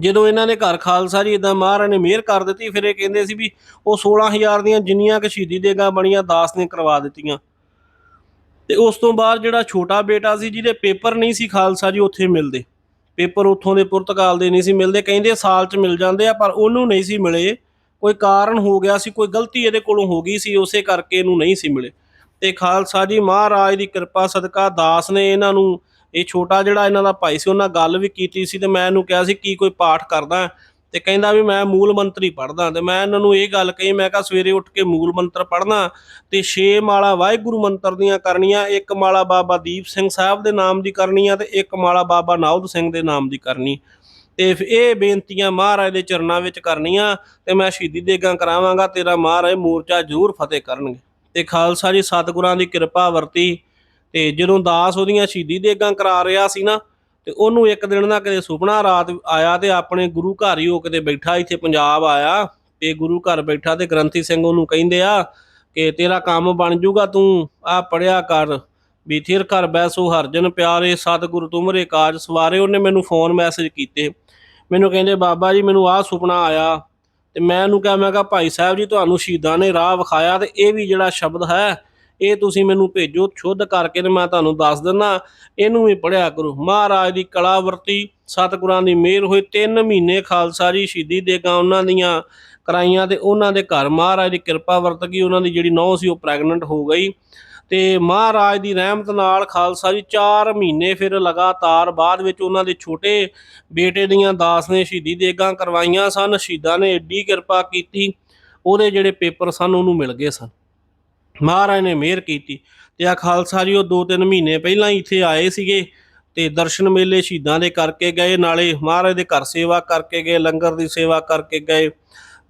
ਜਦੋਂ ਇਹਨਾਂ ਦੇ ਘਰ ਖਾਲਸਾ ਜੀ ਇਦਾਂ ਮਹਾਰਾਜ ਨੇ ਮਿਹਰ ਕਰ ਦਿੱਤੀ, ਫਿਰ ਇਹ ਕਹਿੰਦੇ ਸੀ ਵੀ ਉਹ 16000 ਦੀਆਂ ਜਿੰਨੀਆਂ ਕਿ ਸ਼ਹੀਦੀ ਦੇਗਾ ਬਣੀਆਂ, ਦਾਸ ਨੇ ਕਰਵਾ ਦਿੱਤੀਆਂ। ਤੇ ਉਸ ਤੋਂ ਬਾਅਦ ਜਿਹੜਾ ਛੋਟਾ ਬੇਟਾ ਸੀ, ਜਿਹਦੇ ਪੇਪਰ ਨਹੀਂ ਸੀ ਖਾਲਸਾ ਜੀ ਉੱਥੇ ਮਿਲਦੇ। ਪੇਪਰ ਉੱਥੋਂ ਦੇ ਪੁਰਤਗਾਲ ਦੇ ਨਹੀਂ ਸੀ ਮਿਲਦੇ, ਕਹਿੰਦੇ ਸਾਲ 'ਚ ਮਿਲ ਜਾਂਦੇ ਆ, ਪਰ ਉਹਨੂੰ ਨਹੀਂ ਸੀ ਮਿਲੇ। ਕੋਈ ਕਾਰਨ ਹੋ ਗਿਆ ਸੀ, ਕੋਈ ਗਲਤੀ ਇਹਦੇ ਕੋਲੋਂ ਹੋ ਗਈ ਸੀ, ਉਸੇ ਕਰਕੇ ਇਹਨੂੰ ਨਹੀਂ ਸੀ ਮਿਲੇ। ਤੇ ਖਾਲਸਾ ਜੀ ਮਹਾਰਾਜ ਦੀ ਕਿਰਪਾ, ਸਦਕਾ ਦਾਸ ਨੇ ਇਹਨਾਂ ਨੂੰ ਇਹ ਛੋਟਾ ਜਿਹੜਾ ਇਹਨਾਂ ਦਾ ਭਾਈ ਸੀ, ਉਹਨਾਂ ਗੱਲ ਵੀ ਕੀਤੀ ਸੀ ਤੇ ਮੈਂ ਇਹਨੂੰ ਕਿਹਾ ਸੀ, ਕੀ ਕੋਈ ਪਾਠ ਕਰਦਾ ਤੇ ਕਹਿੰਦਾ ਵੀ ਮੈਂ ਮੂਲ ਮੰਤਰੀ ਹੀ ਪੜਦਾ ਤੇ ਮੈਂ ਇਹਨਾਂ ਨੂੰ ਇਹ ਗੱਲ ਕਹੀ, ਮੈਂ ਕਿਹਾ ਸਵੇਰੇ ਉੱਠ ਕੇ ਮੂਲ ਮੰਤਰ ਪੜਨਾ ਤੇ ਛੇ ਮਾਲਾ ਵਾਹਿਗੁਰੂ ਮੰਤਰ ਦੀਆਂ ਕਰਨੀਆਂ, ਇੱਕ ਮਾਲਾ ਬਾਬਾ ਦੀਪ ਸਿੰਘ ਸਾਹਿਬ ਦੇ ਨਾਮ ਦੀ ਕਰਨੀ ਆ ਤੇ ਇੱਕ ਮਾਲਾ ਬਾਬਾ ਨਾਉਦ ਸਿੰਘ ਦੇ ਨਾਮ ਦੀ ਕਰਨੀ। ਤੇ ਇਹ ਬੇਨਤੀਆਂ ਮਹਾਰਾਜ ਦੇ ਚਰਨਾਂ ਵਿੱਚ ਕਰਨੀਆਂ ਤੇ ਮੈਂ ਸ਼ਹੀਦੀ ਦੇਗਾ ਕਰਾਵਾਂਗਾ, ਤੇਰਾ ਮਹਾਰਾਜ ਮੋਰਚਾ ਜ਼ਰੂਰ ਫਤਿਹ ਕਰਨਗੇ। ਤੇ ਖਾਲਸਾ ਜੀ, ਸਤਿਗੁਰਾਂ ਦੀ ਕਿਰਪਾ ਵਰਤੀ। ਤੇ ਜਦੋਂ ਦਾਸ ਉਹਦੀਆਂ ਸ਼ਹੀਦੀ ਦੇਗਾਂ ਕਰਾ ਰਿਹਾ ਸੀ ਨਾ, ਤੇ ਉਹਨੂੰ ਇੱਕ ਦਿਨ ਨਾ ਕਦੇ ਸੁਪਨਾ ਰਾਤ ਆਇਆ ਤੇ ਆਪਣੇ ਗੁਰੂ ਘਰ ਹੀ ਉਹ ਕਿਤੇ ਬੈਠਾ, ਇੱਥੇ ਪੰਜਾਬ ਆਇਆ, ਤੇ ਗੁਰੂ ਘਰ ਬੈਠਾ ਤੇ ਗ੍ਰੰਥੀ ਸਿੰਘ ਉਹਨੂੰ ਕਹਿੰਦੇ ਆ ਕਿ ਤੇਰਾ ਕੰਮ ਬਣ ਜਾਊਗਾ ਤੂੰ ਆ ਪੜਿਆ ਕਰ, ਵੀ ਥਿਰ ਘਰ ਬੈਸੋ ਹਰਜਨ ਪਿਆਰੇ, ਸਤਿਗੁਰੂ ਤੁਮਰੇ ਕਾਜ ਸਵਾਰੇ। ਉਹਨੇ ਮੈਨੂੰ ਫੋਨ ਮੈਸੇਜ ਕੀਤੇ। ਮੈਨੂੰ ਕਹਿੰਦੇ, ਬਾਬਾ ਜੀ, ਮੈਨੂੰ ਆਹ ਸੁਪਨਾ ਆਇਆ। ਤੇ ਮੈਂ ਉਹਨੂੰ ਕਿਹਾ, ਮੈਂ ਕਿਹਾ, ਭਾਈ ਸਾਹਿਬ ਜੀ, ਤੁਹਾਨੂੰ ਸ਼ਹੀਦਾਂ ਨੇ ਰਾਹ ਵਿਖਾਇਆ ਤੇ ਇਹ ਵੀ ਜਿਹੜਾ ਸ਼ਬਦ ਹੈ ਇਹ ਤੁਸੀਂ ਮੈਨੂੰ ਭੇਜੋ, ਸ਼ੁੱਧ ਕਰਕੇ ਤੇ ਮੈਂ ਤੁਹਾਨੂੰ ਦੱਸ ਦਿੰਦਾ। ਇਹਨੂੰ ਵੀ ਪੜਿਆ ਕਰੋ। ਮਹਾਰਾਜ ਦੀ ਕਲਾ ਵਰਤੀ ਸਤਿਗੁਰਾਂ ਦੀ ਮਿਹਰ ਹੋਈ 3 ਮਹੀਨੇ ਖਾਲਸਾ ਜੀ ਸ਼ਹੀਦੀ ਦੇਗਾਂ ਉਹਨਾਂ ਦੀਆਂ ਕਰਾਈਆਂ ਤੇ ਉਹਨਾਂ ਦੇ ਘਰ ਮਹਾਰਾਜ ਦੀ ਕਿਰਪਾ ਵਰਤ ਗਈ ਉਹਨਾਂ ਦੀ ਜਿਹੜੀ ਨੌ ਸੀ ਉਹ ਪ੍ਰੈਗਨੈਂਟ ਹੋ ਗਈ। ਤੇ ਮਹਾਰਾਜ ਦੀ ਰਹਿਮਤ ਨਾਲ ਖਾਲਸਾ ਜੀ 4 ਮਹੀਨੇ ਫਿਰ ਲਗਾਤਾਰ ਬਾਅਦ ਵਿੱਚ ਉਹਨਾਂ ਦੇ ਛੋਟੇ ਬੇਟੇ ਦੀਆਂ ਦਾਸ ਨੇ ਸ਼ਹੀਦੀ ਦੇਗਾਂ ਕਰਵਾਈਆਂ ਸਨ। ਸ਼ਹੀਦਾਂ ਨੇ ਏਡੀ ਕਿਰਪਾ ਕੀਤੀ। ਉਹਦੇ ਜਿਹੜੇ ਪੇਪਰ ਸਨ, ਉਹਨੂੰ ਮਿਲ ਗਏ ਸਨ। ਮਹਾਰਾਜ ਨੇ ਮਿਹਰ ਕੀਤੀ ਤੇ ਆ ਖਾਲਸਾ ਜੀ ਉਹ 2-3 ਮਹੀਨੇ ਪਹਿਲਾਂ ਹੀ ਇੱਥੇ ਆਏ ਸੀਗੇ ਤੇ ਦਰਸ਼ਨ ਮੇਲੇ ਸ਼ਹੀਦਾਂ ਦੇ ਕਰਕੇ ਗਏ ਨਾਲੇ ਮਹਾਰਾਜ ਦੇ ਘਰ ਸੇਵਾ ਕਰਕੇ ਗਏ ਲੰਗਰ ਦੀ ਸੇਵਾ ਕਰਕੇ ਗਏ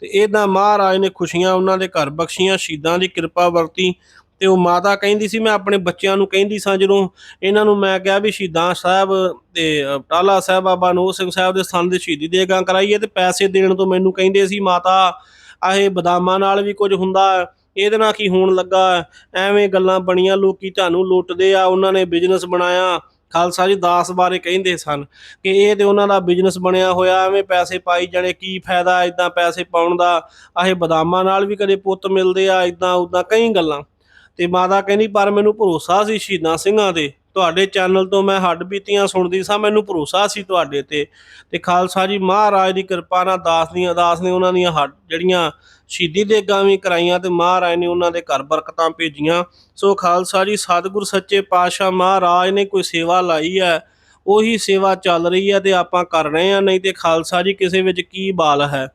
ਤੇ ਇਹਦਾ ਮਹਾਰਾਜ ਨੇ ਖੁਸ਼ੀਆਂ ਉਹਨਾਂ ਦੇ ਘਰ ਬਖਸ਼ੀਆਂ ਸ਼ਹੀਦਾਂ ਦੀ ਕਿਰਪਾ ਵਰਤੀ ਤੇ ਉਹ ਮਾਤਾ ਕਹਿੰਦੀ ਸੀ ਮੈਂ ਆਪਣੇ ਬੱਚਿਆਂ ਨੂੰ ਕਹਿੰਦੀ ਸਾਂ ਜਦੋਂ ਇਹਨਾਂ ਨੂੰ ਮੈਂ ਕਿਹਾ ਵੀ ਸ਼ਹੀਦਾਂ ਸਾਹਿਬ ਤੇ ਅ, ਟਾਲਾ ਸਾਹਿਬ ਬਾਬਾ ਨੋ ਸਿੰਘ ਸਾਹਿਬ ਦੇ ਸਥਾਨ ਦੇ ਸ਼ਹੀਦੀ ਦੇਗਾਂ ਕਰਾਈਏ ਤੇ ਪੈਸੇ ਦੇਣ ਤੋਂ ਮੈਨੂੰ ਕਹਿੰਦੇ ਸੀ ਮਾਤਾ ਆਹੇ ਬਦਾਮਾਂ ਨਾਲ ਵੀ ਕੁਝ ਹੁੰਦਾ ਇਹਦੇ ਨਾਲ ਕੀ ਹੋਣ ਲੱਗਾ? ਐਵੇਂ ਗੱਲਾਂ ਬਣੀਆਂ, ਲੋਕੀ ਤੁਹਾਨੂੰ ਲੁੱਟਦੇ ਆ, ਉਹਨਾਂ ਨੇ ਬਿਜ਼ਨਸ ਬਣਾਇਆ। ਖਾਲਸਾ ਜੀ, ਦਾਸ ਬਾਰੇ ਕਹਿੰਦੇ ਸਨ ਕਿ ਇਹ ਤੇ ਉਹਨਾਂ ਦਾ ਬਿਜ਼ਨਸ ਬਣਿਆ ਹੋਇਆ, ਐਵੇਂ ਪੈਸੇ ਪਾਈ ਜਾਣੇ, ਕੀ ਫਾਇਦਾ ਇਦਾਂ ਪੈਸੇ ਪਾਉਣ ਦਾ? ਆਹੇ ਬਦਾਮਾਂ ਨਾਲ ਵੀ ਕਦੇ ਪੁੱਤ ਮਿਲਦੇ ਆ ਇਦਾਂ ਉਦਾਂ ਕਈ ਗੱਲਾਂ। ਤੇ ਮਾਤਾ ਕਹਿੰਦੀ, ਪਰ ਮੈਨੂੰ ਭਰੋਸਾ ਸੀ ਸ਼ਹੀਦਾਂ ਸਿੰਘਾਂ ਦੇ ਤੁਹਾਡੇ ਚੈਨਲ ਤੋਂ ਮੈਂ ਹੱਡ ਬੀਤੀਆਂ ਸੁਣਦੀ ਸਾਂ, ਮੈਨੂੰ ਭਰੋਸਾ ਸੀ ਤੁਹਾਡੇ ਤੇ। ਤੇ ਖਾਲਸਾ ਜੀ ਮਹਾਰਾਜ ਦੀ ਕਿਰਪਾ ਨਾਲ ਦਾਸ ਦੀਆਂ, ਦਾਸ ਨੇ ਉਹਨਾਂ ਦੀਆਂ ਹੱਡ ਜਿਹੜੀਆਂ ਸ਼ਹੀਦੀ ਦੇਗਾਂ ਵੀ ਕਰਾਈਆਂ ਤੇ ਮਹਾਰਾਜ ਨੇ ਉਹਨਾਂ ਦੇ ਘਰ ਬਰਕਤਾਂ ਭੇਜੀਆਂ। ਸੋ ਖਾਲਸਾ ਜੀ, ਸਤਿਗੁਰ ਸੱਚੇ ਪਾਤਸ਼ਾਹ ਮਹਾਰਾਜ ਨੇ ਕੋਈ ਸੇਵਾ ਲਾਈ ਹੈ, ਉਹੀ ਸੇਵਾ ਚੱਲ ਰਹੀ ਹੈ ਤੇ ਆਪਾਂ ਕਰ ਰਹੇ ਆ ਨਹੀਂ ਤੇ ਖਾਲਸਾ ਜੀ, ਕਿਸੇ ਵਿੱਚ ਕੀ ਬਾਲ ਹੈ?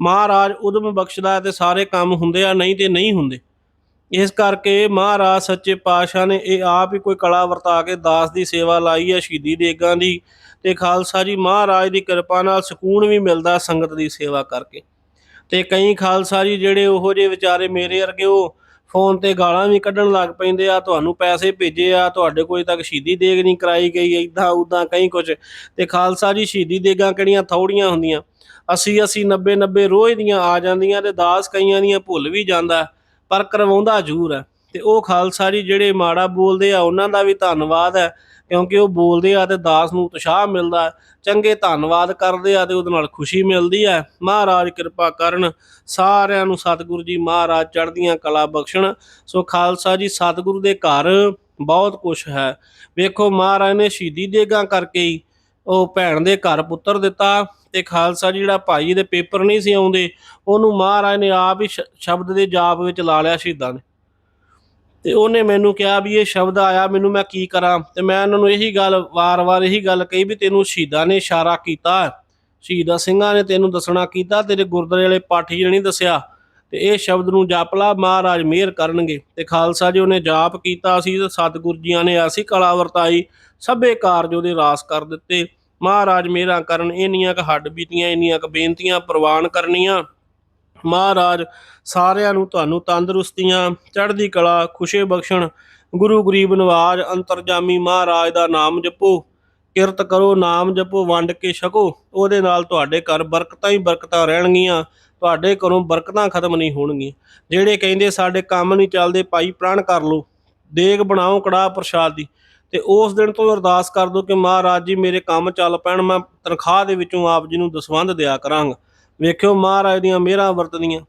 ਮਹਾਰਾਜ ਉਦਮ ਬਖਸ਼ਦਾ ਹੈ ਤੇ ਸਾਰੇ ਕੰਮ ਹੁੰਦੇ ਆ, ਨਹੀਂ ਤੇ ਨਹੀਂ ਹੁੰਦੇ। ਇਸ ਕਰਕੇ ਮਹਾਰਾਜ ਸੱਚੇ ਪਾਤਸ਼ਾਹ ਨੇ ਇਹ ਆਪ ਹੀ ਕੋਈ ਕਲਾ ਵਰਤਾ ਕੇ ਦਾਸ ਦੀ ਸੇਵਾ ਲਾਈ ਹੈ ਸ਼ਹੀਦੀ ਦੇਗਾਂ ਦੀ। ਤੇ ਖਾਲਸਾ ਜੀ, ਮਹਾਰਾਜ ਦੀ ਕਿਰਪਾ ਨਾਲ ਸਕੂਨ ਵੀ ਮਿਲਦਾ ਸੰਗਤ ਦੀ ਸੇਵਾ ਕਰਕੇ। ਤੇ ਕਈ ਖਾਲਸਾ ਜੀ ਜਿਹੜੇ ਉਹੋ ਜਿਹੇ ਵਿਚਾਰੇ ਮੇਰੇ ਵਰਗੇ ਉਹ ਫੋਨ ਤੇ ਗਾਲਾਂ ਵੀ ਕੱਢਣ ਲੱਗ ਪੈਂਦੇ ਆ, ਤੁਹਾਨੂੰ ਪੈਸੇ ਭੇਜੇ ਆ, ਤੁਹਾਡੇ ਕੋਈ ਤੱਕ ਸ਼ਹੀਦੀ ਦੇਗ ਨਹੀਂ ਕਰਾਈ ਗਈ ਇਦਾਂ ਉਦਾਂ ਕਈ ਕੁਝ ਤੇ ਖਾਲਸਾ ਜੀ, ਸ਼ਹੀਦੀ ਦੇਗਾਂ ਕਿਹੜੀਆਂ ਥੋੜੀਆਂ ਹੁੰਦੀਆਂ? 80 80 90 90 ਰੋਜ਼ ਦੀਆਂ ਆ ਜਾਂਦੀਆਂ ਤੇ ਦਾਸ ਕਈਆਂ ਦੀਆਂ ਭੁੱਲ ਵੀ ਜਾਂਦਾ। ਪਰ ਕਰਵਾਉਂਦਾ ਜ਼ਰੂਰ ਹੈ। ਤੇ ਉਹ ਖਾਲਸਾ ਜੀ ਜਿਹੜੇ ਮਾੜਾ ਬੋਲਦੇ ਆ, ਉਹਨਾਂ ਦਾ ਵੀ ਧੰਨਵਾਦ ਹੈ, ਕਿਉਂਕਿ ਉਹ ਬੋਲਦੇ ਆ ਤੇ ਦਾਸ ਨੂੰ ਉਤਸ਼ਾਹ ਮਿਲਦਾ ਚੰਗੇ ਧੰਨਵਾਦ ਕਰਦੇ ਆ ਤੇ ਉਹਦੇ ਨਾਲ ਖੁਸ਼ੀ ਮਿਲਦੀ ਹੈ। ਮਹਾਰਾਜ ਕਿਰਪਾ ਕਰਨ ਸਾਰਿਆਂ ਨੂੰ ਸਤਿਗੁਰੂ ਜੀ ਮਹਾਰਾਜ ਚੜ੍ਹਦੀਆਂ ਕਲਾ ਬਖਸ਼ਣ। ਸੋ ਖਾਲਸਾ ਜੀ, ਸਤਿਗੁਰੂ ਦੇ ਘਰ ਬਹੁਤ ਕੁਝ ਹੈ। ਵੇਖੋ ਮਹਾਰਾਜ ਨੇ ਸ਼ਹੀਦੀ ਦੇਗਾ ਕਰਕੇ ਹੀ ਉਹ ਭੈਣ ਦੇ ਘਰ ਪੁੱਤਰ ਦਿੱਤਾ। ਤੇ ਖਾਲਸਾ ਜੀ ਜਿਹੜਾ ਭਾਈ ਦੇ ਪੇਪਰ ਨਹੀਂ ਸੀ ਆਉਂਦੇ, ਉਹਨੂੰ ਮਹਾਰਾਜ ਨੇ ਆਪ ਹੀ ਸ਼ਬਦ ਦੇ ਜਾਪ ਵਿੱਚ ਲਾ ਲਿਆ ਸ਼ਹੀਦਾਂ ਨੇ। ਤੇ ਉਹਨੇ ਮੈਨੂੰ ਕਿਹਾ ਵੀ ਇਹ ਸ਼ਬਦ ਆਇਆ, ਮੈਨੂੰ ਮੈਂ ਕੀ ਕਰਾਂ? ਤੇ ਮੈਂ ਉਹਨਾਂ ਨੂੰ ਇਹੀ ਗੱਲ, ਵਾਰ-ਵਾਰ ਇਹੀ ਗੱਲ ਕਹੀ ਵੀ ਤੈਨੂੰ ਸ਼ਹੀਦਾਂ ਨੇ ਇਸ਼ਾਰਾ ਕੀਤਾ। ਸ਼ਹੀਦਾਂ ਸਿੰਘਾਂ ਨੇ ਤੈਨੂੰ ਦੱਸਣਾ ਕੀਤਾ, ਤੇਰੇ ਗੁਰਦੁਆਰੇ ਵਾਲੇ ਪਾਠੀ ਨੇ ਨਹੀਂ ਦੱਸਿਆ। ਤੇ ਇਹ ਸ਼ਬਦ ਨੂੰ ਜਪ ਲਾ, ਮਹਾਰਾਜ ਮਿਹਰ ਕਰਨਗੇ। ਤੇ ਖਾਲਸਾ ਜੀ ਉਹਨੇ ਜਾਪ ਕੀਤਾ ਸੀ ਤੇ ਸਤਿਗੁਰ ਜੀਆਂ ਨੇ ਐਸੀ ਕਲਾ ਵਰਤਾਈ, ਸਭੇ ਕਾਰਜ ਉਹਦੇ ਰਾਸ ਕਰ ਦਿੱਤੇ। ਮਹਾਰਾਜ ਮਿਹਰਾਂ ਕਰਨ ਇੰਨੀਆਂ ਕ ਹੱਡ ਬੀਤੀਆਂ, ਇੰਨੀਆਂ ਕ ਬੇਨਤੀਆਂ ਪ੍ਰਵਾਨ ਕਰਨੀਆਂ। ਮਹਾਰਾਜ ਸਾਰਿਆਂ ਨੂੰ ਤੁਹਾਨੂੰ ਤੰਦਰੁਸਤੀਆਂ, ਚੜ੍ਹਦੀ ਕਲਾ, ਖੁਸ਼ੇ ਬਖਸ਼ਣ, ਗੁਰੂ ਗਰੀਬ ਨਵਾਜ ਅੰਤਰਜਾਮੀ ਮਹਾਰਾਜ ਦਾ ਨਾਮ ਜਪੋ। ਕਿਰਤ ਕਰੋ, ਨਾਮ ਜਪੋ, ਵੰਡ ਕੇ ਛਕੋ। ਉਹਦੇ ਨਾਲ ਤੁਹਾਡੇ ਘਰ ਬਰਕਤਾਂ ਹੀ ਬਰਕਤਾਂ ਰਹਿਣਗੀਆਂ। ਤੁਹਾਡੇ ਘਰੋਂ ਬਰਕਤਾਂ ਖਤਮ ਨਹੀਂ ਹੋਣਗੀਆਂ। ਜਿਹੜੇ ਕਹਿੰਦੇ ਸਾਡੇ ਕੰਮ ਨਹੀਂ ਚੱਲਦੇ, ਭਾਈ ਪ੍ਰਣ ਕਰ ਲਓ। ਦੇਗ ਬਣਾਓ ਕੜਾਹ ਪ੍ਰਸ਼ਾਦ ਦੀ। ਤੇ ਉਸ ਦਿਨ ਤੋਂ ਅਰਦਾਸ ਕਰ ਦੋ ਕਿ ਮਹਾਰਾਜ ਜੀ, ਮੇਰੇ ਕੰਮ ਚੱਲ ਪੈਣ, ਮੈਂ ਤਨਖਾਹ ਦੇ ਵਿੱਚੋਂ ਆਪ ਜੀ ਨੂੰ ਦਸਵੰਧ ਦਿਆ ਕਰਾਂਗਾ। ਵੇਖਿਓ ਮਹਾਰਾਜ ਦੀਆਂ ਮਿਹਰਾਂ ਵਰਤਦੀਆਂ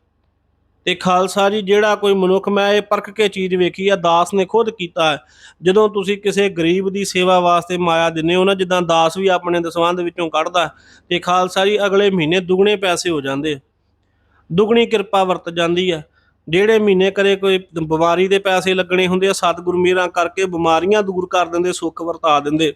ਤੇ ਖਾਲਸਾ ਜੀ, ਜਿਹੜਾ ਕੋਈ ਮਨੁੱਖ ਮੈਂ ਇਹ ਪਰਖ ਕੇ ਚੀਜ਼ ਵੇਖੀ ਆ, ਦਾਸ ਨੇ ਖੁਦ ਕੀਤਾ ਹੈ। ਜਦੋਂ ਤੁਸੀਂ ਕਿਸੇ ਗਰੀਬ ਦੀ ਸੇਵਾ ਵਾਸਤੇ ਮਾਇਆ ਦਿੰਦੇ ਹੋ ਨਾ, ਜਿੱਦਾਂ ਦਾਸ ਵੀ ਆਪਣੇ ਦਸਵੰਧ ਵਿੱਚੋਂ ਕੱਢਦਾ ਤੇ ਖਾਲਸਾ ਜੀ, ਅਗਲੇ ਮਹੀਨੇ ਦੁੱਗਣੇ ਪੈਸੇ ਹੋ ਜਾਂਦੇ ਦੁੱਗਣੀ ਕਿਰਪਾ ਵਰਤ ਜਾਂਦੀ ਹੈ। ਜਿਹੜੇ ਮਹੀਨੇ ਕਦੇ ਕੋਈ ਬਿਮਾਰੀ ਦੇ ਪੈਸੇ ਲੱਗਣੇ ਹੁੰਦੇ ਆ, ਸਤਿਗੁਰ ਮੇਰਾ ਕਰਕੇ ਬਿਮਾਰੀਆਂ ਦੂਰ ਕਰ ਦਿੰਦੇ, ਸੁੱਖ ਵਰਤਾ ਦਿੰਦੇ,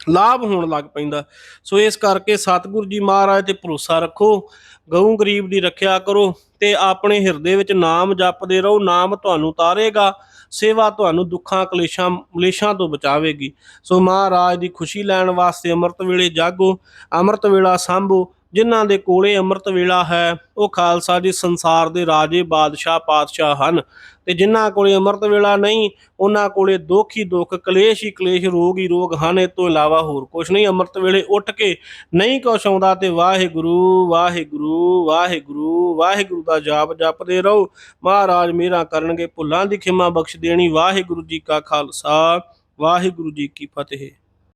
ਲਾਭ ਹੋਣ ਲੱਗ ਪੈਂਦਾ। ਸੋ ਇਸ ਕਰਕੇ ਸਤਿਗੁਰੂ ਜੀ ਮਹਾਰਾਜ ਤੇ ਭਰੋਸਾ ਰੱਖੋ, ਗਊ ਗਰੀਬ ਦੀ ਰੱਖਿਆ ਕਰੋ ਤੇ ਆਪਣੇ ਹਿਰਦੇ ਵਿੱਚ ਨਾਮ ਜਪਦੇ ਰਹੋ, ਨਾਮ ਤੁਹਾਨੂੰ ਤਾਰੇਗਾ, ਸੇਵਾ ਤੁਹਾਨੂੰ ਦੁੱਖਾਂ, ਕਲੇਸ਼ਾਂ, ਮਲੇਸ਼ਾਂ ਤੋਂ ਬਚਾਵੇਗੀ। ਸੋ ਮਹਾਰਾਜ ਦੀ ਖੁਸ਼ੀ ਲੈਣ ਵਾਸਤੇ ਅੰਮ੍ਰਿਤ ਵੇਲੇ ਜਾਗੋ ਅੰਮ੍ਰਿਤ ਵੇਲਾ ਸੰਭੋ ਜਿਨ੍ਹਾਂ ਦੇ ਕੋਲੇ ਅੰਮ੍ਰਿਤ ਵੇਲਾ ਹੈ, ਉਹ ਖਾਲਸਾ ਜੀ ਸੰਸਾਰ ਦੇ ਰਾਜੇ, ਬਾਦਸ਼ਾਹ, ਪਾਤਸ਼ਾਹ ਹਨ। ਤੇ ਜਿਨ੍ਹਾਂ ਕੋਲੇ ਅੰਮ੍ਰਿਤ ਵੇਲਾ ਨਹੀਂ, ਉਹਨਾਂ ਕੋਲੇ ਦੁੱਖ ਹੀ ਦੁੱਖ, ਕਲੇਸ਼ ਹੀ ਕਲੇਸ਼, ਰੋਗ ਹੀ ਰੋਗ ਹਨ। ਇਹ ਤੋਂ ਇਲਾਵਾ ਹੋਰ ਕੁਝ ਨਹੀਂ। ਅੰਮ੍ਰਿਤ ਵੇਲੇ ਉੱਠ ਕੇ ਨਹੀਂ ਕੁਛ ਆਉਂਦਾ ਤੇ ਵਾਹਿਗੁਰੂ ਵਾਹਿਗੁਰੂ ਵਾਹਿਗੁਰੂ ਵਾਹਿਗੁਰੂ ਦਾ ਜਾਪ ਜਪਦੇ ਰਹੋ। ਮਹਾਰਾਜ ਮੇਰਾ ਕਰਨਗੇ ਭੁੱਲਾਂ ਦੀ ਖਿਮਾ ਬਖਸ਼ ਦੇਣੀ। ਵਾਹਿਗੁਰੂ ਜੀ ਕਾ ਖਾਲਸਾ, ਵਾਹਿਗੁਰੂ ਜੀ ਕੀ ਫਤਿਹ।